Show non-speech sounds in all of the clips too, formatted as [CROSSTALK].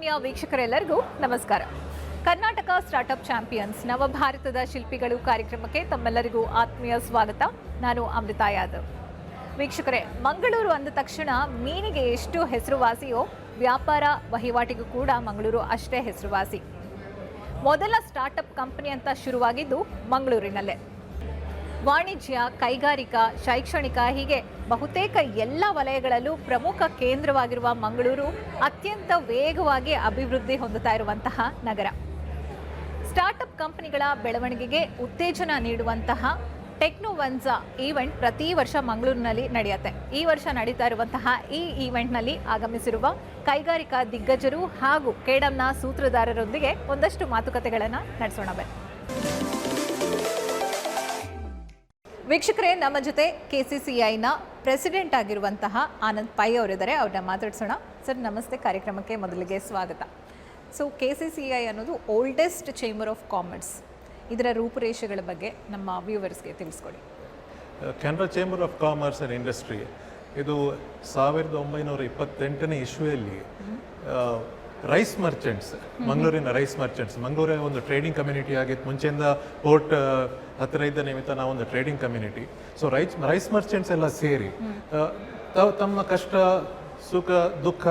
ವಾಹಿನಿಯ ವೀಕ್ಷಕರೆಲ್ಲರಿಗೂ ನಮಸ್ಕಾರ. Karnataka startup champions ನವಭಾರತದ ಶಿಲ್ಪಿಗಳು ಕಾರ್ಯಕ್ರಮಕ್ಕೆ ತಮ್ಮೆಲ್ಲರಿಗೂ ಆತ್ಮೀಯ ಸ್ವಾಗತ. ನಾನು ಅಮೃತಾ ಯಾದವ್. ವೀಕ್ಷಕರೇ, ಮಂಗಳೂರು ಅಂದ ತಕ್ಷಣ ಮೀನಿಗೆ ಎಷ್ಟು ಹೆಸರುವಾಸಿಯೋ ವ್ಯಾಪಾರ ವಹಿವಾಟಿಗೂ ಕೂಡ ಮಂಗಳೂರು ಅಷ್ಟೇ ಹೆಸರುವಾಸಿ. ಮೊದಲ ಸ್ಟಾರ್ಟ್ಅಪ್ ಕಂಪನಿ ಅಂತ ಶುರುವಾಗಿದ್ದು ಮಂಗಳೂರಿನಲ್ಲೇ. ವಾಣಿಜ್ಯ, ಕೈಗಾರಿಕಾ, ಶೈಕ್ಷಣಿಕ ಹೀಗೆ ಬಹುತೇಕ ಎಲ್ಲ ವಲಯಗಳಲ್ಲೂ ಪ್ರಮುಖ ಕೇಂದ್ರವಾಗಿರುವ ಮಂಗಳೂರು ಅತ್ಯಂತ ವೇಗವಾಗಿ ಅಭಿವೃದ್ಧಿ ಹೊಂದುತ್ತಾ ಇರುವಂತಹ ನಗರ. ಸ್ಟಾರ್ಟ್ಅಪ್ ಕಂಪನಿಗಳ ಬೆಳವಣಿಗೆಗೆ ಉತ್ತೇಜನ ನೀಡುವಂತಹ ಟೆಕ್ನೋವನ್ಸಾ ಈವೆಂಟ್ ಪ್ರತಿ ವರ್ಷ ಮಂಗಳೂರಿನಲ್ಲಿ ನಡೆಯುತ್ತೆ. ಈ ವರ್ಷ ನಡೀತಾ ಇರುವಂತಹ ಈ ಈವೆಂಟ್ನಲ್ಲಿ ಆಗಮಿಸಿರುವ ಕೈಗಾರಿಕಾ ದಿಗ್ಗಜರು ಹಾಗೂ ಕೇಡಂನ ಸೂತ್ರಧಾರರೊಂದಿಗೆ ಒಂದಷ್ಟು ಮಾತುಕತೆಗಳನ್ನು ನಡೆಸೋಣ ಬನ್ನಿ. ವೀಕ್ಷಕರೇ ನಮ್ಮ ಜೊತೆ ಕೆ ಸಿ ಸಿ ಐನ ಪ್ರೆಸಿಡೆಂಟ್ ಆಗಿರುವಂತಹ ಆನಂದ್ ಪೈ ಅವರಿದ್ದಾರೆ. ಅವ್ರನ್ನ ಮಾತಾಡ್ಸೋಣ. ಸರ್ ನಮಸ್ತೆ. ಕಾರ್ಯಕ್ರಮಕ್ಕೆ ಮೊದಲಿಗೆ ಸ್ವಾಗತ. So K C C I ಅನ್ನೋದು ಓಲ್ಡೆಸ್ಟ್ ಚೇಂಬರ್ ಆಫ್ ಕಾಮರ್ಸ್ ಇದರ ರೂಪುರೇಷೆಗಳ ಬಗ್ಗೆ ನಮ್ಮ ವ್ಯೂವರ್ಸ್ಗೆ ತಿಳಿಸ್ಕೊಡಿ. Canara chamber of commerce and industry ಇದು ಸಾವಿರದ ಒಂಬೈನೂರ ಇಪ್ಪತ್ತೆಂಟನೇ ಇಶ್ವೆಯಲ್ಲಿ ರೈಸ್ ಮರ್ಚೆಂಟ್ಸ್ ಮಂಗಳೂರಿನ ರೈಸ್ ಮರ್ಚೆಂಟ್ಸ್ ಮಂಗಳೂರಿನ ಒಂದು ಟ್ರೇಡಿಂಗ್ ಕಮ್ಯುನಿಟಿ ಆಗಿತ್ತು ಮುಂಚೆಯಿಂದ ಪೋರ್ಟ್ ಹತ್ತಿರ ಇದ್ದ ನಿಮಿತ್ತ ನಾವೊಂದು trading community so rice rice merchants ಎಲ್ಲ ಸೇರಿ ಆ, ತಮ್ಮ ಕಷ್ಟ ಸುಖ ದುಃಖ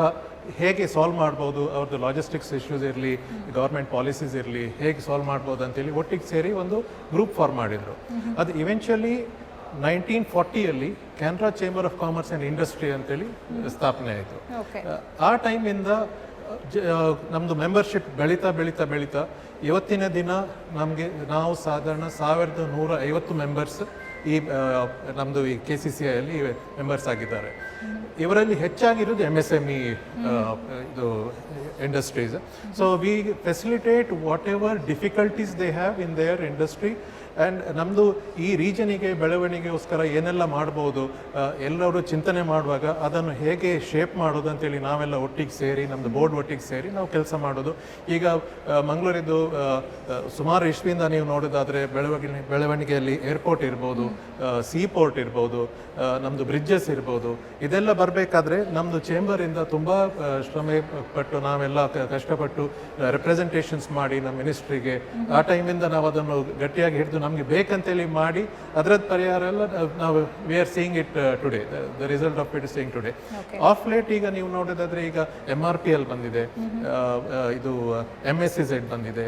ಹೇಗೆ ಸಾಲ್ವ್ ಮಾಡ್ಬೋದು ಅವ್ರದ್ದು ಲಾಜಿಸ್ಟಿಕ್ಸ್ ಇಶ್ಯೂಸ್ ಇರಲಿ ಗೌರ್ಮೆಂಟ್ ಪಾಲಿಸೀಸ್ ಇರಲಿ ಹೇಗೆ ಸಾಲ್ವ್ ಮಾಡ್ಬೋದು ಅಂತೇಳಿ ಒಟ್ಟಿಗೆ ಸೇರಿ ಒಂದು ಗ್ರೂಪ್ ಫಾರ್ಮ್ ಮಾಡಿದರು. ಅದು eventually nineteen ಫಾರ್ಟಿಯಲ್ಲಿ Canara chamber of commerce and industry ಅಂತೇಳಿ ಸ್ಥಾಪನೆ ಆಯಿತು. ಆ ಟೈಮಿಂದ ನಮ್ಮದು ಮೆಂಬರ್ಶಿಪ್ ಬೆಳೀತಾ ಬೆಳೀತಾ ಬೆಳೀತಾ ಇವತ್ತಿನ ದಿನ ನಮಗೆ, ನಾವು ಸಾಧಾರಣ ಸಾವಿರದ ನೂರ ಐವತ್ತು ಮೆಂಬರ್ಸ್ ಈ ನಮ್ಮದು ಈ ಕೆ ಸಿ ಸಿ ಐಯಲ್ಲಿ ಮೆಂಬರ್ಸ್ ಆಗಿದ್ದಾರೆ. ಇವರಲ್ಲಿ ಹೆಚ್ಚಾಗಿರೋದು ಎಂ ಎಸ್ ಎಂ ಇ ಇದು industries so we facilitate whatever difficulties they have in their industry and ನಮ್ಮದು ಈ ರೀಜನಿಗೆ, ಬೆಳವಣಿಗೆಗೋಸ್ಕರ ಏನೆಲ್ಲ ಮಾಡ್ಬೋದು ಎಲ್ಲರೂ ಚಿಂತನೆ ಮಾಡುವಾಗ ಅದನ್ನು ಹೇಗೆ ಶೇಪ್ ಮಾಡೋದು ಅಂತೇಳಿ ನಾವೆಲ್ಲ ಒಟ್ಟಿಗೆ ಸೇರಿ ನಮ್ಮದು ಬೋರ್ಡ್ ಒಟ್ಟಿಗೆ ಸೇರಿ ನಾವು ಕೆಲಸ ಮಾಡೋದು. ಈಗ ಮಂಗಳೂರಿದ್ದು ಸುಮಾರು ಇಷ್ಟಿಂದ ನೀವು ನೋಡೋದಾದರೆ ಬೆಳವಣಿಗೆ ಬೆಳವಣಿಗೆಯಲ್ಲಿ ಏರ್ಪೋರ್ಟ್ ಇರ್ಬೋದು ಸೀ ಪೋರ್ಟ್ ಇರ್ಬೋದು ನಮ್ಮದು ಬ್ರಿಡ್ಜಸ್ ಇರ್ಬೋದು. ಇದೆಲ್ಲ ಬರಬೇಕಾದ್ರೆ ನಮ್ಮದು ಚೇಂಬರಿಂದ ತುಂಬ ಶ್ರಮ ಪಟ್ಟು ನಾವೆಲ್ಲ ಕಷ್ಟಪಟ್ಟು ರೆಪ್ರೆಸೆಂಟೇಷನ್ಸ್ ಮಾಡಿ ನಮ್ಮ ಮಿನಿಸ್ಟ್ರಿಗೆ ಆ ಟೈಮಿಂದ ನಾವು ಅದನ್ನು ಗಟ್ಟಿಯಾಗಿ ಹಿಡಿದು ನಮಗೆ ಬೇಕಂತೇಳಿ ಮಾಡಿ ಅದರದ್ದು ಪರಿಹಾರ ಎಲ್ಲ ನಾವು we are seeing it today the result of it seeing today of late ಈಗ ನೀವು ನೋಡೋದಾದ್ರೆ ಈಗ ಎಂ ಆರ್ ಪಿ ಎಲ್ ಬಂದಿದೆ. ಆ, ಆ, ಇದು ಎಂ ಎಸ್ ಸಿ ಝೆಡ್ ಬಂದಿದೆ.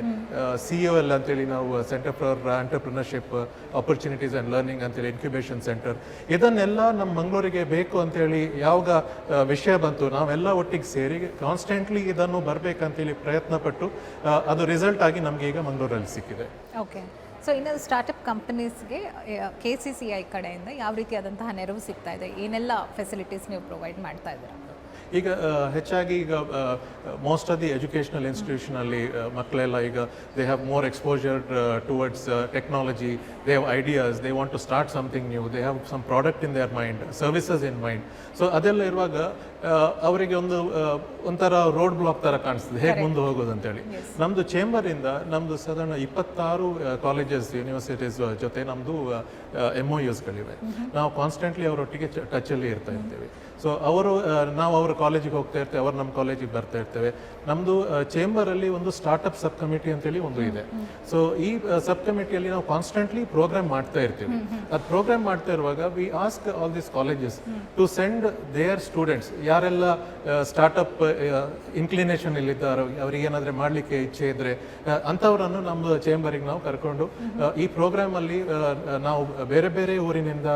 ಸಿ ಒ ಎಲ್ ಅಂತೇಳಿ ನಾವು centre for entrepreneurship opportunities and learning ಅಂತೇಳಿ ಇನ್ಕ್ಯುಬೇಷನ್ ಸೆಂಟರ್ ಇದನ್ನೆಲ್ಲ ನಮ್ಮ ಮಂಗಳೂರಿಗೆ ಬೇಕು ಅಂತೇಳಿ ಯಾವಾಗ ವಿಷಯ ಬಂತು ನಾವೆಲ್ಲ ಒಟ್ಟಿಗೆ ಸೇರಿ ಕಾನ್ಸ್ಟೆಂಟ್ಲಿ ಇದನ್ನು ಬರಬೇಕಂತೇಳಿ ಪ್ರಯತ್ನ ಪಟ್ಟು ಅದು ರಿಸಲ್ಟ್ ಆಗಿ ನಮಗೆ ಈಗ ಮಂಗಳೂರಲ್ಲಿ ಸಿಕ್ಕಿದೆ. ಓಕೆ ಸೊ ಇನ್ನು ಸ್ಟಾರ್ಟಪ್ ಕಂಪನೀಸ್ಗೆ ಕೆ ಸಿ ಸಿ ಐ ಕಡೆಯಿಂದ ಯಾವ ರೀತಿಯಾದಂತಹ ನೆರವು ಸಿಗ್ತಾ ಇದೆ? ಏನೆಲ್ಲ ಫೆಸಿಲಿಟೀಸ್ ನೀವು ಪ್ರೊವೈಡ್ ಮಾಡ್ತಾ ಇದ್ದೀರಾ? ಈಗ ಹೆಚ್ಚಾಗಿ ಈಗ ಮೋಸ್ಟ್ ಆಫ್ ದಿ ಎಜುಕೇಷನಲ್ ಇನ್ಸ್ಟಿಟ್ಯೂಷನಲ್ಲಿ ಮಕ್ಕಳೆಲ್ಲ ಈಗ they have more exposure towards technology they have ideas they want to start something new they have some product in their mind services in mind so ಅದೆಲ್ಲ ಇರುವಾಗ ಅವರಿಗೆ ಒಂದು ಒಂಥರ ರೋಡ್ ಬ್ಲಾಕ್ ಥರ ಕಾಣಿಸ್ತದೆ. ಹೇಗೆ ಮುಂದೆ ಹೋಗೋದು ಅಂತೇಳಿ ನಮ್ಮದು ಚೇಂಬರಿಂದ ನಮ್ಮದು ಸಾಧಾರಣ ಇಪ್ಪತ್ತಾರು ಕಾಲೇಜಸ್ ಯೂನಿವರ್ಸಿಟೀಸ್ ಜೊತೆ ನಮ್ಮದು ಎಂ ಒ ಯುಸ್ಗಳಿವೆ ನಾವು ಕಾನ್ಸ್ಟೆಂಟ್ಲಿ ಅವರೊಟ್ಟಿಗೆ ಟಚಲ್ಲಿ ಇರ್ತಾ ಇರ್ತೇವೆ. ಸೊ ಅವರು ನಾವು ಅವರ ಕಾಲೇಜಿಗೆ ಹೋಗ್ತಾ ಇರ್ತೇವೆ ಅವರು ನಮ್ಮ ಕಾಲೇಜಿಗೆ ಬರ್ತಾ ಇರ್ತೇವೆ. ನಮ್ಮದು ಚೇಂಬರಲ್ಲಿ ಒಂದು ಸ್ಟಾರ್ಟಪ್ ಸಬ್ ಕಮಿಟಿ ಅಂತೇಳಿ ಒಂದು ಇದೆ. ಸೊ ಈ ಸಬ್ ಕಮಿಟಿಯಲ್ಲಿ ನಾವು ಕಾನ್ಸ್ಟೆಂಟ್ಲಿ ಪ್ರೋಗ್ರಾಮ್ ಮಾಡ್ತಾ ಇರ್ತೀವಿ. ಅದು ಪ್ರೋಗ್ರಾಮ್ ಮಾಡ್ತಾ ಇರುವಾಗ we ask all this colleges to send their students ಯಾರೆಲ್ಲ ಸ್ಟಾರ್ಟಪ್ ಇನ್ಕ್ಲಿನೇಷನ್ ಇಲ್ಲಿದ್ದಾರೋ ಅವ್ರಿಗೆ ಏನಾದರೆ ಮಾಡಲಿಕ್ಕೆ ಇಚ್ಛೆ ಇದ್ರೆ ಅಂಥವರನ್ನು ನಮ್ಮ ಚೇಂಬರಿಗೆ ನಾವು ಕರ್ಕೊಂಡು ಈ ಪ್ರೋಗ್ರಾಮ್ ಅಲ್ಲಿ ನಾವು ಬೇರೆ ಬೇರೆ ಊರಿನಿಂದ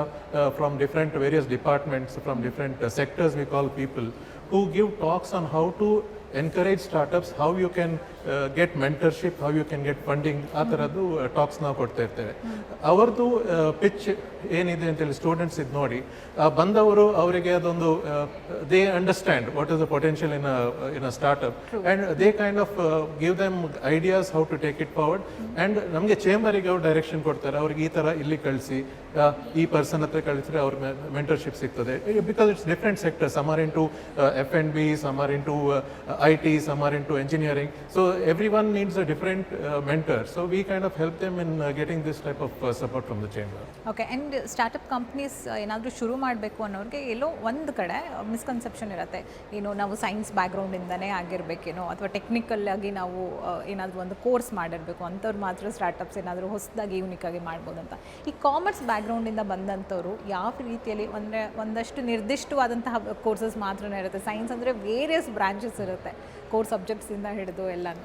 from different various departments from different sectors we call people who give talks on how to encourage startups how you can get mentorship how you can get funding ಆ ಥರದ್ದು ಟಾಕ್ಸ್ ನಾವು ಕೊಡ್ತಾ ಇರ್ತೇವೆ. ಅವ್ರದ್ದು ಪಿಚ್ ಏನಿದೆ ಅಂತೇಳಿ ಸ್ಟೂಡೆಂಟ್ಸ್ ಇದು ನೋಡಿ ಬಂದವರು ಅವರಿಗೆ ಅದೊಂದು they understand what is the potential in in a startup and they kind of give them ideas how to take it forward and ನಮಗೆ ಚೇಂಬರಿಗೆ ಅವ್ರು ಡೈರೆಕ್ಷನ್ ಕೊಡ್ತಾರೆ ಅವ್ರಿಗೆ ಈ ಥರ ಇಲ್ಲಿ ಕಳಿಸಿ ಈ ಪರ್ಸನ್ ಹತ್ರ ಕಳಿಸಿದ್ರೆ ಅವ್ರ ಮೆಂಟರ್ಶಿಪ್ ಸಿಗ್ತದೆ. Because it's different sector some are into F N B some are into I T some are into engineering so everyone needs a different uh, mentor. So we kind of help them in uh, getting this type of uh, support from the chamber. Okay and startup companies ಏನಾದರೂ ಶುರು ಮಾಡಬೇಕು ಅನ್ನೋರಿಗೆ ಎಲ್ಲೋ ಒಂದು ಕಡೆ misconception ಇರುತ್ತೆ. ಏನು ನಾವು science ಬ್ಯಾಕ್ಗ್ರೌಂಡಿಂದನೇ ಆಗಿರಬೇಕೇನೋ ಅಥವಾ technical ಆಗಿ ನಾವು ಏನಾದರೂ ಒಂದು ಕೋರ್ಸ್ ಮಾಡಿರಬೇಕು ಅಂಥವ್ರು ಮಾತ್ರ ಸ್ಟಾರ್ಟಪ್ಸ್ ಏನಾದರೂ ಹೊಸದಾಗಿ ಆಗಿ ಮಾಡ್ಬೋದು ಅಂತ. ಈ ಕಾಮರ್ಸ್ ಬ್ಯಾಕ್ಗ್ರೌಂಡಿಂದ ಬಂದಂಥವ್ರು ಯಾವ ರೀತಿಯಲ್ಲಿ ಅಂದರೆ ಒಂದಷ್ಟು ನಿರ್ದಿಷ್ಟವಾದಂತಹ ಕೋರ್ಸಸ್ ಮಾತ್ರನೇ ಇರುತ್ತೆ. ಸೈನ್ಸ್ ಅಂದರೆ ವೇರಿಯಸ್ ಬ್ರಾಂಚಸ್ ಇರುತ್ತೆ. ಕೋರ್ ಸಬ್ಜೆಕ್ಟ್ಸಿಂದ ಹಿಡಿದು ಎಲ್ಲನೂ.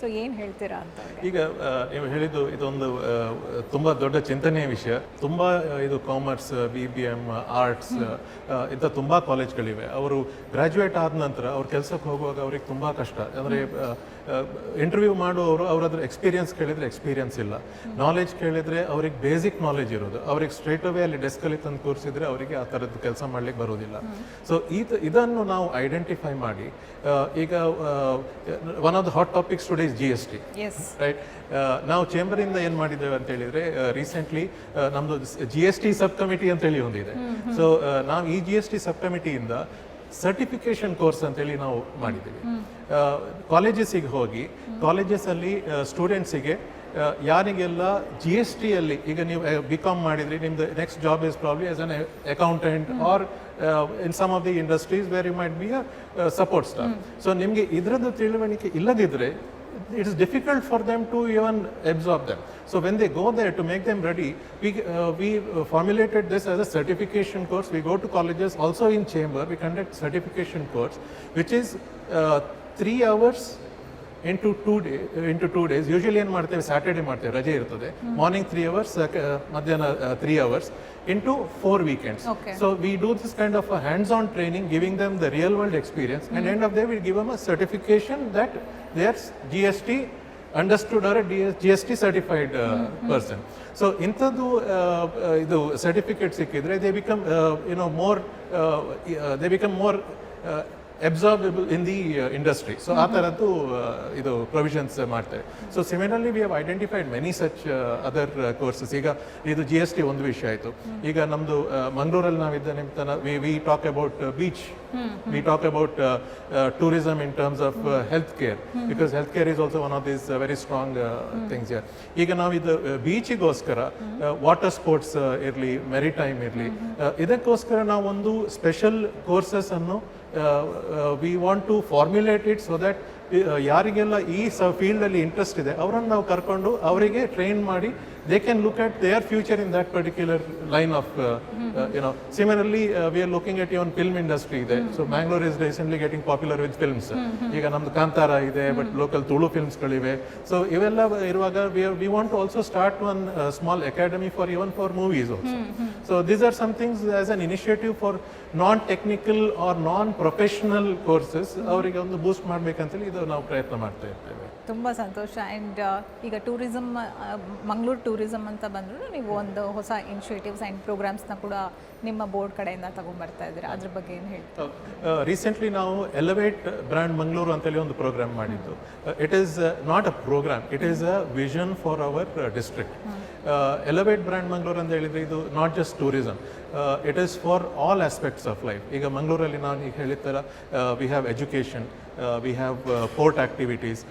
ಸೊ ಏನು ಹೇಳ್ತೀರಾ ಅಂತ ಈಗ ನೀವು ಹೇಳಿದ್ದು ಇದೊಂದು ತುಂಬಾ ದೊಡ್ಡ ಚಿಂತನೆಯ ವಿಷಯ. ತುಂಬಾ ಇದು commerce B B M arts ಇಂಥ ತುಂಬಾ ಕಾಲೇಜ್ಗಳಿವೆ. ಅವರು ಗ್ರ್ಯಾಜುಯೇಟ್ ಆದ ನಂತರ ಅವ್ರ ಕೆಲಸಕ್ಕೆ ಹೋಗುವಾಗ ಅವ್ರಿಗೆ ತುಂಬಾ ಕಷ್ಟ. ಅಂದರೆ ಇಂಟರ್ವ್ಯೂ ಮಾಡುವವರು ಅವ್ರ ಅದ್ರ ಎಕ್ಸ್ಪೀರಿಯನ್ಸ್ ಕೇಳಿದ್ರೆ ಎಕ್ಸ್ಪೀರಿಯನ್ಸ್ ಇಲ್ಲ. ನಾಲೆಜ್ ಕೇಳಿದ್ರೆ ಅವ್ರಿಗೆ ಬೇಸಿಕ್ ನಾಲೆಜ್ ಇರೋದು. ಅವ್ರಿಗೆ ಸ್ಟ್ರೇಟ್ ಅವೇ ಅಲ್ಲಿ ಡೆಸ್ಕಲ್ಲಿ ತಂದು ಕೂರಿಸಿದ್ರೆ ಅವರಿಗೆ ಆ ಥರದ್ದು ಕೆಲಸ ಮಾಡ್ಲಿಕ್ಕೆ ಬರೋದಿಲ್ಲ. ಸೊ ಇದು ಇದನ್ನು ನಾವು ಐಡೆಂಟಿಫೈ ಮಾಡಿ ಈಗ one of the hot topics today is G S T right ನಾವು ಚೇಂಬರಿಂದ ಏನು ಮಾಡಿದ್ದೇವೆ ಅಂತ ಹೇಳಿದ್ರೆ ರೀಸೆಂಟ್ಲಿ ನಮ್ಮದು G S T sub committee ಅಂತೇಳಿ ಒಂದಿದೆ. ಸೊ ನಾವು ಈ ಜಿ ಎಸ್ ಟಿ ಸಬ್ ಕಮಿಟಿಯಿಂದ ಸರ್ಟಿಫಿಕೇಶನ್ ಕೋರ್ಸ್ ಅಂತೇಳಿ ನಾವು ಮಾಡಿದ್ದೀವಿ. ಕಾಲೇಜಸ್ಸಿಗೆ ಹೋಗಿ ಕಾಲೇಜಸ್ಸಲ್ಲಿ ಸ್ಟೂಡೆಂಟ್ಸಿಗೆ ಯಾರಿಗೆಲ್ಲ ಜಿ ಎಸ್ ಟಿಯಲ್ಲಿ ಈಗ ನೀವು ಬಿ ಕಾಮ್ ಮಾಡಿದ್ರಿ ನಿಮ್ದು next job is probably as an accountant or in some of the industries very you might be a support staff so ನಿಮಗೆ ಇದರದ್ದು ತಿಳುವಳಿಕೆ ಇಲ್ಲದಿದ್ದರೆ it is difficult for them to even absorb them. So when they go there to make them ready, we, uh, we uh, formulated this as a certification course. We go to colleges also in chamber, we conduct certification course, which is uh, three hours into two day into two days. Usually ಏನು ಮಾಡ್ತೇವೆ? Saturday ಮಾಡ್ತೇವೆ. ರಜೆ ಇರ್ತದೆ. Morning three hours ಮಧ್ಯಾಹ್ನ three hours into four weekends. So we do this kind of hands on training giving them the real world experience and end of they will give um a certification that they are G S T understood or G S T certified person so ಇಂಥದ್ದು ಇದು certificate ಸಿಕ್ಕಿದ್ರೆ they become you know more they become more absorbable in the industry so ಆ ಥರದ್ದು ಆ, ಇದು provisions ಮಾಡ್ತೇವೆ. So similarly we have identified many such other courses ಈಗ ಇದು ಜಿ ಎಸ್ ಟಿ ಒಂದು ವಿಷಯ ಆಯಿತು. ಈಗ ನಮ್ಮದು ಮಂಗಳೂರಲ್ಲಿ ನಾವಿದ್ದ ನಿಮಿತ್ತ we we talk about beach we talk about tourism in terms of health care because health care is also one of this very strong things ಯರ್ ಈಗ ನಾವು ಇದು ಬೀಚಿಗೋಸ್ಕರ ವಾಟರ್ ಸ್ಪೋರ್ಟ್ಸ್ ಇರಲಿ ಮೆರಿಟೈಮ್ ಇರಲಿ ಇದಕ್ಕೋಸ್ಕರ ನಾವು ಒಂದು ಸ್ಪೆಷಲ್ ಕೋರ್ಸಸ್ ಅನ್ನು we want to formulate it so that ಯಾರಿಗೆಲ್ಲ ಈ ಸ ಫೀಲ್ಡಲ್ಲಿ ಇಂಟ್ರೆಸ್ಟ್ ಇದೆ, ಅವರನ್ನು ನಾವು ಕರ್ಕೊಂಡು ಅವರಿಗೆ ಟ್ರೈನ್ ಮಾಡಿ they can look at their future in that particular line of you know similarly we are looking at even film industry ಇದೆ. So Mangalore is recently getting popular with films ಈಗ ನಮ್ದು ಕಾಂತಾರ ಇದೆ ಬಟ್ ಲೋಕಲ್ ತುಳು ಫಿಲ್ಮ್ಸ್ಗಳಿವೆ so ಇವೆಲ್ಲ ಇರುವಾಗ we want also start one small academy for even for movies also so these are some things as an initiative for non technical or non professional courses ಅವರಿಗೆ ಒಂದು ಬೂಸ್ಟ್ ಮಾಡ್ಬೇಕಂತೇಳಿ ಇದು ನಾವು ಪ್ರಯತ್ನ ಮಾಡ್ತಾ ಇರ್ತೇವೆ. ತುಂಬ ಸಂತೋಷ. ಆ್ಯಂಡ್ ಈಗ ಟೂರಿಸಮ್ ಮಂಗಳೂರು ಟೂರಿಸಮ್ ಅಂತ ಬಂದರೂ ನೀವು ಒಂದು ಹೊಸ ಇನಿಷಿಯೇಟಿವ್ಸ್ ಆ್ಯಂಡ್ ಪ್ರೋಗ್ರಾಮ್ಸ್ನ ಕೂಡ ನಿಮ್ಮ ಬೋರ್ಡ್ ಕಡೆಯಿಂದ ತಗೊಂಡ್ಬರ್ತಾ ಇದ್ದೀರಾ? ಅದ್ರ ಬಗ್ಗೆ ಏನು ಹೇಳ್ತೀವಿ ರೀಸೆಂಟ್ಲಿ ನಾವು ಎಲವೇಟ್ ಬ್ರ್ಯಾಂಡ್ ಮಂಗಳೂರು ಅಂತೇಳಿ ಒಂದು ಪ್ರೋಗ್ರಾಮ್ ಮಾಡಿದ್ದು. It is not a program it is a vision for our district elevate brand Mangaluru ಅಂತ ಹೇಳಿದ್ರೆ ಇದು not just tourism it is for all aspects of life ಈಗ ಮಂಗಳೂರಲ್ಲಿ ನಾನು ಈಗ ಹೇಳಿದ ಥರ we have education we have port activities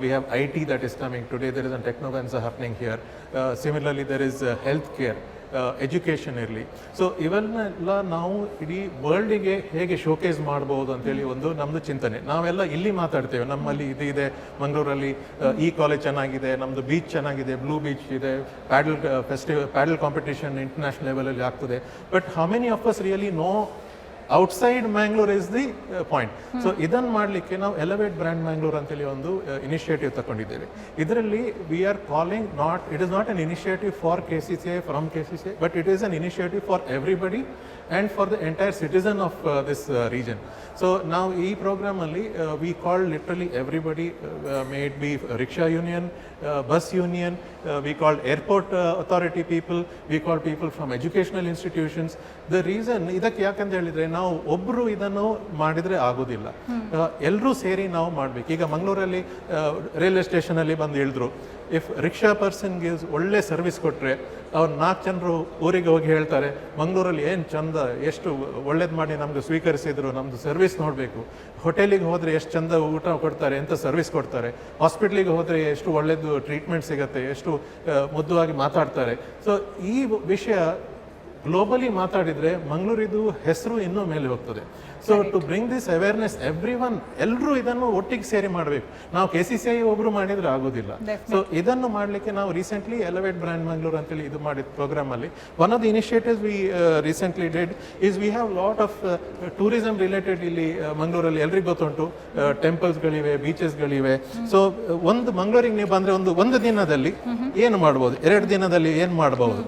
we have I T that is coming today there is an technovance happening here similarly there is health care education ಇರಲಿ. So ಇವನ್ನೆಲ್ಲ ನಾವು ಇಡೀ ವರ್ಲ್ಡಿಗೆ ಹೇಗೆ ಶೋಕೇಸ್ ಮಾಡ್ಬೋದು ಅಂತೇಳಿ ಒಂದು ನಮ್ಮದು ಚಿಂತನೆ. ನಾವೆಲ್ಲ ಇಲ್ಲಿ ಮಾತಾಡ್ತೇವೆ. ನಮ್ಮಲ್ಲಿ ಇದು ಇದೆ. ಮಂಗಳೂರಲ್ಲಿ ಆ, ಈ ಕಾಲೇಜ್ ಚೆನ್ನಾಗಿದೆ ನಮ್ಮದು ಬೀಚ್ ಚೆನ್ನಾಗಿದೆ ಬ್ಲೂ ಬೀಚ್ ಇದೆ paddle festival paddle competition international ಲೆವೆಲಲ್ಲಿ ಆಗ್ತದೆ. But how many of us really know outside Mangalore is the point so ಇದನ್ನು ಮಾಡಲಿಕ್ಕೆ ನಾವು ಎಲಿವೇಟ್ ಬ್ರ್ಯಾಂಡ್ ಮ್ಯಾಂಗ್ಳೂರ್ ಅಂತೇಳಿ ಒಂದು ಇನಿಷಿಯೇಟಿವ್ ತಗೊಂಡಿದ್ದೇವೆ ಇದರಲ್ಲಿ we are calling not it is not an initiative for K C C I from K C C I but it is an initiative for everybody and for the entire citizen of this region so ನಾವು ಈ ಪ್ರೋಗ್ರಾಮಲ್ಲಿ we call literally everybody May it be rickshaw union bus union we called airport authority people we call people from educational institutions the reason ಇದಕ್ಕೆ ಯಾಕಂತ ಹೇಳಿದ್ರೆ ನಾವು ಒಬ್ಬರು ಇದನ್ನು ಮಾಡಿದ್ರೆ ಆಗೋದಿಲ್ಲ. ಎಲ್ಲರೂ ಸೇರಿ ನಾವು ಮಾಡ್ಬೇಕು. ಈಗ ಮಂಗಳೂರಲ್ಲಿ ರೈಲ್ವೆ ಸ್ಟೇಷನಲ್ಲಿ ಬಂದು ಇಳಿದ್ರು ಇಫ್ ರಿಕ್ಷಾ ಪರ್ಸನ್ ಪರ್ಸನ್ಗೆ ಒಳ್ಳೆ ಸರ್ವಿಸ್ ಕೊಟ್ಟರೆ ಅವ್ರು ನಾಲ್ಕು ಜನರು ಊರಿಗೆ ಹೋಗಿ ಹೇಳ್ತಾರೆ ಮಂಗಳೂರಲ್ಲಿ ಏನು ಚಂದ ಎಷ್ಟು ಒಳ್ಳೇದು ಮಾಡಿ ನಮ್ಗೆ ಸ್ವೀಕರಿಸಿದ್ರು ನಮ್ದು ಸರ್ವಿಸ್ ನೋಡಬೇಕು. ಹೋಟೆಲಿಗೆ ಹೋದರೆ ಎಷ್ಟು ಚಂದ ಊಟ ಕೊಡ್ತಾರೆ ಅಂತ ಸರ್ವಿಸ್ ಕೊಡ್ತಾರೆ. ಹಾಸ್ಪಿಟ್ಲಿಗೆ ಹೋದರೆ ಎಷ್ಟು ಒಳ್ಳೇದು ಟ್ರೀಟ್ಮೆಂಟ್ ಸಿಗುತ್ತೆ ಎಷ್ಟು ಮುದ್ದುವಾಗಿ ಮಾತಾಡ್ತಾರೆ. ಸೊ ಈ ವಿಷಯ ಗ್ಲೋಬಲಿ ಮಾತಾಡಿದರೆ ಮಂಗಳೂರಿದು ಹೆಸರು ಇನ್ನೂ ಮೇಲೆ ಹೋಗ್ತದೆ. So to bring this awareness every one ಎಲ್ಲರೂ ಇದನ್ನು ಒಟ್ಟಿಗೆ ಸೇರಿ ಮಾಡಬೇಕು. ನಾವು ಕೆ ಸಿ ಸಿ ಐ ಒಬ್ರು ಮಾಡಿದ್ರೆ ಆಗೋದಿಲ್ಲ. ಸೊ ಇದನ್ನು ಮಾಡಲಿಕ್ಕೆ ನಾವು ರೀಸೆಂಟ್ಲಿ ಎಲವೇಟ್ ಬ್ರ್ಯಾಂಡ್ ಮಂಗ್ಳೂರ್ ಅಂತೇಳಿ ಇದು ಮಾಡಿದ ಪ್ರೋಗ್ರಾಮ್ ಅಲ್ಲಿ. One of the initiatives we recently did is we have lot of tourism related ಇಲ್ಲಿ uh, ಮಂಗಳೂರಲ್ಲಿ ಎಲ್ರಿಗೂ ಗೊತ್ತುಂಟು. ಟೆಂಪಲ್ಸ್ಗಳಿವೆ ಬೀಚಸ್ಗಳಿವೆ ಸೊ ಒಂದು ಮಂಗಳೂರಿಗೆ ನೀವು ಬಂದ್ರೆ ಒಂದು ಒಂದು ದಿನದಲ್ಲಿ ಏನು ಮಾಡ್ಬೋದು? ಎರಡು ದಿನದಲ್ಲಿ ಏನು ಮಾಡ್ಬೋದು?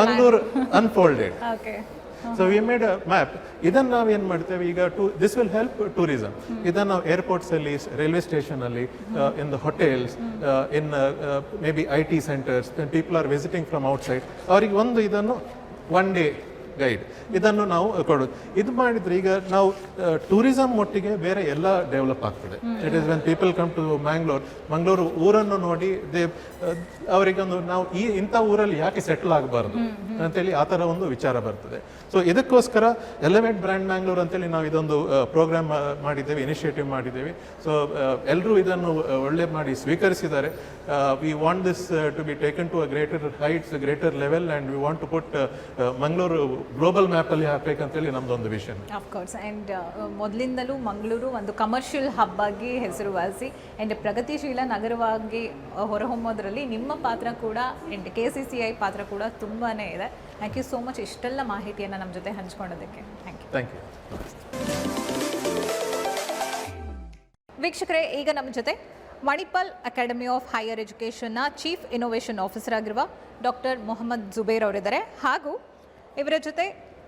Mangaluru unfolded [LAUGHS] so we made a map ಇದನ್ನು ನಾವು ಏನು ಮಾಡ್ತೇವೆ? ಈಗ to this will help tourism ಇದನ್ನು ನಾವು ಏರ್ಪೋರ್ಟ್ಸಲ್ಲಿ railway ಸ್ಟೇಷನಲ್ಲಿ in the hotels in may be I T centres people are visiting from outside ಅವರಿಗೆ ಒಂದು ಇದನ್ನು ಒನ್ ಡೇ ಗೈಡ್. ಇದನ್ನು ನಾವು ಕೊಡೋದು ಇದು ಮಾಡಿದ್ರೆ ಈಗ ನಾವು ಟೂರಿಸಂ ಒಟ್ಟಿಗೆ ಬೇರೆ ಎಲ್ಲ ಡೆವಲಪ್ ಆಗ್ತದೆ. It is when people come to Mangalore Mangaluru ಊರನ್ನು ನೋಡಿ ದೇ ಅವರಿಗೊಂದು ನಾವು ಈ ಇಂಥ ಊರಲ್ಲಿ ಯಾಕೆ ಸೆಟ್ಲ್ ಆಗಬಾರ್ದು? ಅಂತೇಳಿ ಆ ಥರ ಒಂದು ವಿಚಾರ ಬರ್ತದೆ. ಸೊ ಇದಕ್ಕೋಸ್ಕರ ಎಲೆವೆಂಟ್ ಬ್ರ್ಯಾಂಡ್ ಮ್ಯಾಂಗ್ಳೂರ್ ಅಂತೇಳಿ ನಾವು ಇದೊಂದು ಪ್ರೋಗ್ರಾಮ್ ಮಾಡಿದ್ದೇವೆ ಇನಿಷಿಯೇಟಿವ್ ಮಾಡಿದ್ದೇವೆ. ಸೊ ಎಲ್ಲರೂ ಇದನ್ನು ಒಳ್ಳೆ ಮಾಡಿ ಸ್ವೀಕರಿಸಿದ್ದಾರೆ. We want this to be taken to a greater heights greater level and we want to put Mangaluru global ಮ್ಯಾಪಲ್ಲಿ ಹಾಕಬೇಕಂತೇಳಿ ನಮ್ಮದೊಂದು ವಿಷನ್ ಕೋರ್ಸ್ ಆ್ಯಂಡ್ ಮೊದಲಿಂದಲೂ ಮಂಗಳೂರು ಒಂದು ಕಮರ್ಷಿಯಲ್ ಹಬ್ ಆಗಿ ಹೆಸರುವಾಸಿ ಆ್ಯಂಡ್ ಪ್ರಗತಿಶೀಲ ನಗರವಾಗಿ ಹೊರಹೊಮ್ಮೋದ್ರಲ್ಲಿ ನಿಮ್ಮ ಪಾತ್ರ ಕೂಡ and K C C I ಪಾತ್ರ ಕೂಡ ತುಂಬಾ ಇದೆ. ಥ್ಯಾಂಕ್ ಯು ಸೋ ಮಚ್ ಇಷ್ಟೆಲ್ಲ ಮಾಹಿತಿಯನ್ನು ನಮ್ಮ ಜೊತೆ ಹಂಚ್ಕೊಳ್ಳೋದಕ್ಕೆ ಥ್ಯಾಂಕ್ ಯು ಥ್ಯಾಂಕ್ ಯು ವೀಕ್ಷಕರೇ ಈಗ ನಮ್ಮ ಜೊತೆ ಮಣಿಪಾಲ್ ಅಕಾಡೆಮಿ ಆಫ್ ಹೈಯರ್ ಎಜುಕೇಷನ್ನ ಚೀಫ್ ಇನೋವೇಷನ್ ಆಫೀಸರ್ ಆಗಿರುವ ಡಾಕ್ಟರ್ ಮೊಹಮ್ಮದ್ ಜುಬೇರ್ ಅವರಿದ್ದಾರೆ. ಹಾಗೂ ಇವರ ಜೊತೆ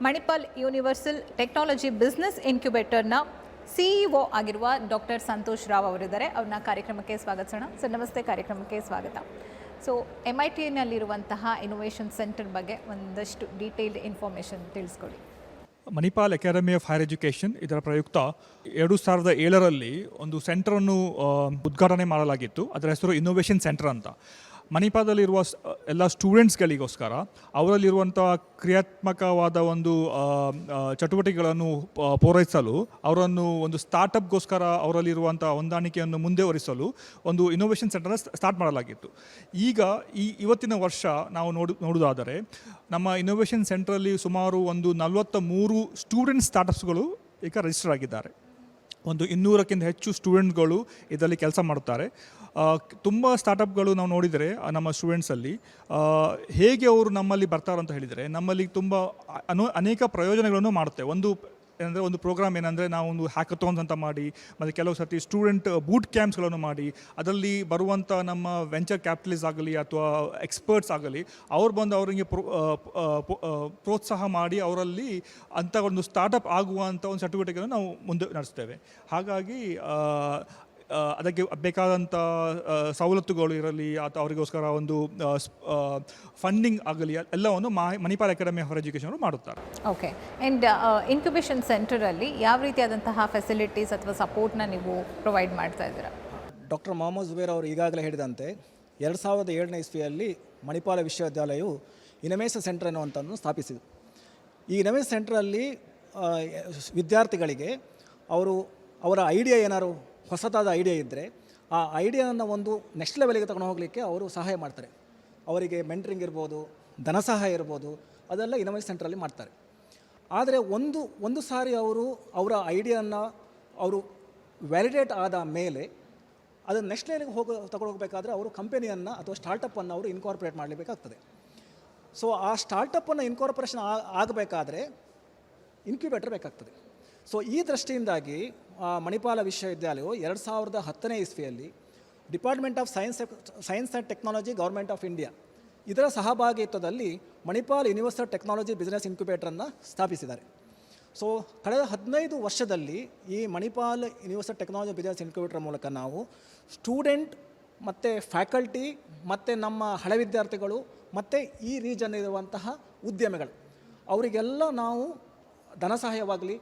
ಮಣಿಪಾಲ್ ಯೂನಿವರ್ಸಲ್ ಟೆಕ್ನಾಲಜಿ ಬಿಸ್ನೆಸ್ ಇನ್ಕ್ಯುಬೇಟರ್ನ ಸಿಇಒ ಆಗಿರುವ ಡಾಕ್ಟರ್ ಸಂತೋಷ್ ರಾವ್ ಅವರಿದ್ದಾರೆ. ಅವ್ರನ್ನ ಕಾರ್ಯಕ್ರಮಕ್ಕೆ ಸ್ವಾಗತಿಸೋಣ ಸರ್ ನಮಸ್ತೆ. ಕಾರ್ಯಕ್ರಮಕ್ಕೆ ಸ್ವಾಗತ. ಸೊ ಎಂ ಐ ಟಿನಲ್ಲಿರುವಂತಹ ಇನೋವೇಷನ್ ಸೆಂಟರ್ ಬಗ್ಗೆ ಒಂದಷ್ಟು ಡೀಟೇಲ್ಡ್ ಇನ್ಫಾರ್ಮೇಷನ್ ತಿಳಿಸ್ಕೊಡಿ. Manipal academy of higher education ಇದರ ಪ್ರಯುಕ್ತ ಎರಡು ಸಾವಿರದ ಏಳರಲ್ಲಿ ಒಂದು ಸೆಂಟರನ್ನು ಉದ್ಘಾಟನೆ ಮಾಡಲಾಗಿತ್ತು. ಅದರ ಹೆಸರು ಇನ್ನೋವೇಷನ್ ಸೆಂಟರ್ ಅಂತ. ಮಣಿಪಾಲದಲ್ಲಿರುವ ಎಲ್ಲ ಸ್ಟೂಡೆಂಟ್ಸ್ಗಳಿಗೋಸ್ಕರ ಅವರಲ್ಲಿರುವಂಥ ಕ್ರಿಯಾತ್ಮಕವಾದ ಒಂದು ಚಟುವಟಿಕೆಗಳನ್ನು ಪೂರೈಸಲು, ಅವರನ್ನು ಒಂದು ಸ್ಟಾರ್ಟಪ್ಗೋಸ್ಕರ ಅವರಲ್ಲಿರುವಂಥ ಹೊಂದಾಣಿಕೆಯನ್ನು ಮುಂದುವರಿಸಲು ಒಂದು ಇನ್ನೋವೇಷನ್ ಸೆಂಟರ್ನ ಸ್ಟಾರ್ಟ್ ಮಾಡಲಾಗಿತ್ತು. ಈಗ ಈ ಇವತ್ತಿನ ವರ್ಷ ನಾವು ನೋಡು, ನೋಡುವುದಾದರೆ ನಮ್ಮ ಇನ್ನೋವೇಷನ್ ಸೆಂಟ್ರಲ್ಲಿ ಸುಮಾರು ಒಂದು ನಲವತ್ತ ಮೂರು ಸ್ಟೂಡೆಂಟ್ ಸ್ಟಾರ್ಟಪ್ಸ್ಗಳು ಈಗ ರಿಜಿಸ್ಟರ್ ಆಗಿದ್ದಾರೆ. ಒಂದು ಇನ್ನೂರಕ್ಕಿಂತ ಹೆಚ್ಚು ಸ್ಟೂಡೆಂಟ್ಗಳು ಇದರಲ್ಲಿ ಕೆಲಸ ಮಾಡುತ್ತಾರೆ. ತುಂಬ ಸ್ಟಾರ್ಟಪ್ಗಳು ನಾವು ನೋಡಿದರೆ ನಮ್ಮ ಸ್ಟೂಡೆಂಟ್ಸಲ್ಲಿ ಹೇಗೆ ಅವರು ನಮ್ಮಲ್ಲಿ ಬರ್ತಾರೆ ಅಂತ ಹೇಳಿದರೆ, ನಮ್ಮಲ್ಲಿ ತುಂಬ ಅನು, ಅನೇಕ ಪ್ರಯೋಜನಗಳನ್ನು ಮಾಡುತ್ತೆ. ಒಂದು ಏನಂದರೆ, ಒಂದು ಪ್ರೋಗ್ರಾಮ್ ಏನಂದರೆ, ನಾವು ಒಂದು ಹ್ಯಾಕಥಾನ್ಸ್ ಅಂತ ಮಾಡಿ, ಮತ್ತು ಕೆಲವು ಸರ್ತಿ ಸ್ಟೂಡೆಂಟ್ ಬೂಟ್ ಕ್ಯಾಂಪ್ಸ್ಗಳನ್ನು ಮಾಡಿ, ಅದರಲ್ಲಿ ಬರುವಂಥ ನಮ್ಮ ವೆಂಚರ್ ಕ್ಯಾಪಿಟಲಿಸ್ಟ್ ಆಗಲಿ ಅಥವಾ ಎಕ್ಸ್ಪರ್ಟ್ಸ್ ಆಗಲಿ, ಅವ್ರು ಬಂದು ಅವರಿಗೆ ಪ್ರೋತ್ಸಾಹ ಮಾಡಿ ಅವರಲ್ಲಿ ಅಂಥ ಒಂದು ಸ್ಟಾರ್ಟಪ್ ಆಗುವಂಥ ಒಂದು ಚಟುವಟಿಕೆಯನ್ನು ನಾವು ಮುಂದೆ ನಡೆಸ್ತೇವೆ. ಹಾಗಾಗಿ ಅದಕ್ಕೆ ಬೇಕಾದಂಥ ಸವಲತ್ತುಗಳು ಇರಲಿ ಅಥವಾ ಅವರಿಗೋಸ್ಕರ ಒಂದು ಫಂಡಿಂಗ್ ಆಗಲಿ ಎಲ್ಲವನ್ನು ಮಾ ಮಣಿಪಾಲ್ ಅಕಾಡೆಮಿ ಆಫ್ ಎಜುಕೇಷನ್ ಅವರು ಮಾಡುತ್ತಾರೆ. ಓಕೆ ಆ್ಯಂಡ್ ಇನ್ಕ್ಯುಬೇಷನ್ ಸೆಂಟರಲ್ಲಿ ಯಾವ ರೀತಿಯಾದಂತಹ ಫೆಸಿಲಿಟೀಸ್ ಅಥವಾ ಸಪೋರ್ಟ್ನ ನೀವು ಪ್ರೊವೈಡ್ ಮಾಡ್ತಾ ಇದ್ದೀರಾ? ಡಾಕ್ಟರ್ ಮೊಹಮ್ಮದ್ ಜುಬೇರ್ ಅವರು ಈಗಾಗಲೇ ಹೇಳಿದಂತೆ ಎರಡು ಸಾವಿರದ ಏಳನೇ ಇಸ್ವಿಯಲ್ಲಿ ಮಣಿಪಾಲ ವಿಶ್ವವಿದ್ಯಾಲಯವು ಇನಮೇಷನ್ ಸೆಂಟರ್ ಅನ್ನುವಂಥದ್ದನ್ನು ಸ್ಥಾಪಿಸಿದೆ. ಈ ಇನಮೇಷನ್ ಸೆಂಟ್ರಲ್ಲಿ ವಿದ್ಯಾರ್ಥಿಗಳಿಗೆ ಅವರು ಅವರ ಐಡಿಯಾ ಏನಾದ್ರು ಹೊಸದಾದ ಐಡಿಯಾ ಇದ್ದರೆ ಆ ಐಡಿಯಾನ ಒಂದು ನೆಕ್ಸ್ಟ್ ಲೆವೆಲಿಗೆ ತಗೊಂಡು ಹೋಗಲಿಕ್ಕೆ ಅವರು ಸಹಾಯ ಮಾಡ್ತಾರೆ. ಅವರಿಗೆ ಮೆಂಟ್ರಿಂಗ್ ಇರ್ಬೋದು, ಧನ ಸಹಾಯ ಇರ್ಬೋದು, ಅದೆಲ್ಲ ಇನೋವೇಷನ್ ಸೆಂಟ್ರಲ್ಲಿ ಮಾಡ್ತಾರೆ. ಆದರೆ ಒಂದು ಒಂದು ಸಾರಿ ಅವರು ಅವರ ಐಡಿಯಾನ ಅವರು ವ್ಯಾಲಿಡೇಟ್ ಆದ ಮೇಲೆ ಅದನ್ನು ನೆಕ್ಸ್ಟ್ ಲೆವೆಲ್ಗೆ ಹೋಗೋ ತಗೊಂಡೋಗ್ಬೇಕಾದ್ರೆ ಅವರು ಕಂಪನಿಯನ್ನು ಅಥವಾ ಸ್ಟಾರ್ಟಪ್ಪನ್ನು ಅವರು ಇನ್ಕಾರ್ಪೊರೇಟ್ ಮಾಡಲೇಬೇಕಾಗ್ತದೆ ಸೊ ಆ ಸ್ಟಾರ್ಟಪ್ಪನ್ನು ಇನ್ಕಾರ್ಪೊರೇಷನ್ ಆಗಬೇಕಾದ್ರೆ ಇನ್ಕ್ಯುಬೇಟರ್ ಬೇಕಾಗ್ತದೆ. ಸೊ ಈ ದೃಷ್ಟಿಯಿಂದಾಗಿ ಮಣಿಪಾಲ ವಿಶ್ವವಿದ್ಯಾಲಯವು ಎರಡು ಸಾವಿರದ ಹತ್ತನೇ ಇಸ್ವಿಯಲ್ಲಿ department of science science and technology government of India ಇದರ ಸಹಭಾಗಿತ್ವದಲ್ಲಿ ಮಣಿಪಾಲ್ ಯೂನಿವರ್ಸಲ್ ಟೆಕ್ನಾಲಜಿ ಬಿಸ್ನೆಸ್ ಇನ್ಕ್ಯುಬೇಟರನ್ನು ಸ್ಥಾಪಿಸಿದ್ದಾರೆ. ಸೊ ಕಳೆದ ಹದಿನೈದು ವರ್ಷದಲ್ಲಿ ಈ Manipal universal technology business incubator ಮೂಲಕ ನಾವು ಸ್ಟೂಡೆಂಟ್ ಮತ್ತು ಫ್ಯಾಕಲ್ಟಿ ಮತ್ತು ನಮ್ಮ ಹಳೆ ವಿದ್ಯಾರ್ಥಿಗಳು ಮತ್ತು ಈ ರೀಜನ್ ಇರುವಂತಹ ಉದ್ಯಮಿಗಳು, ಅವರಿಗೆಲ್ಲ ನಾವು ಧನ ಸಹಾಯವಾಗಲಿ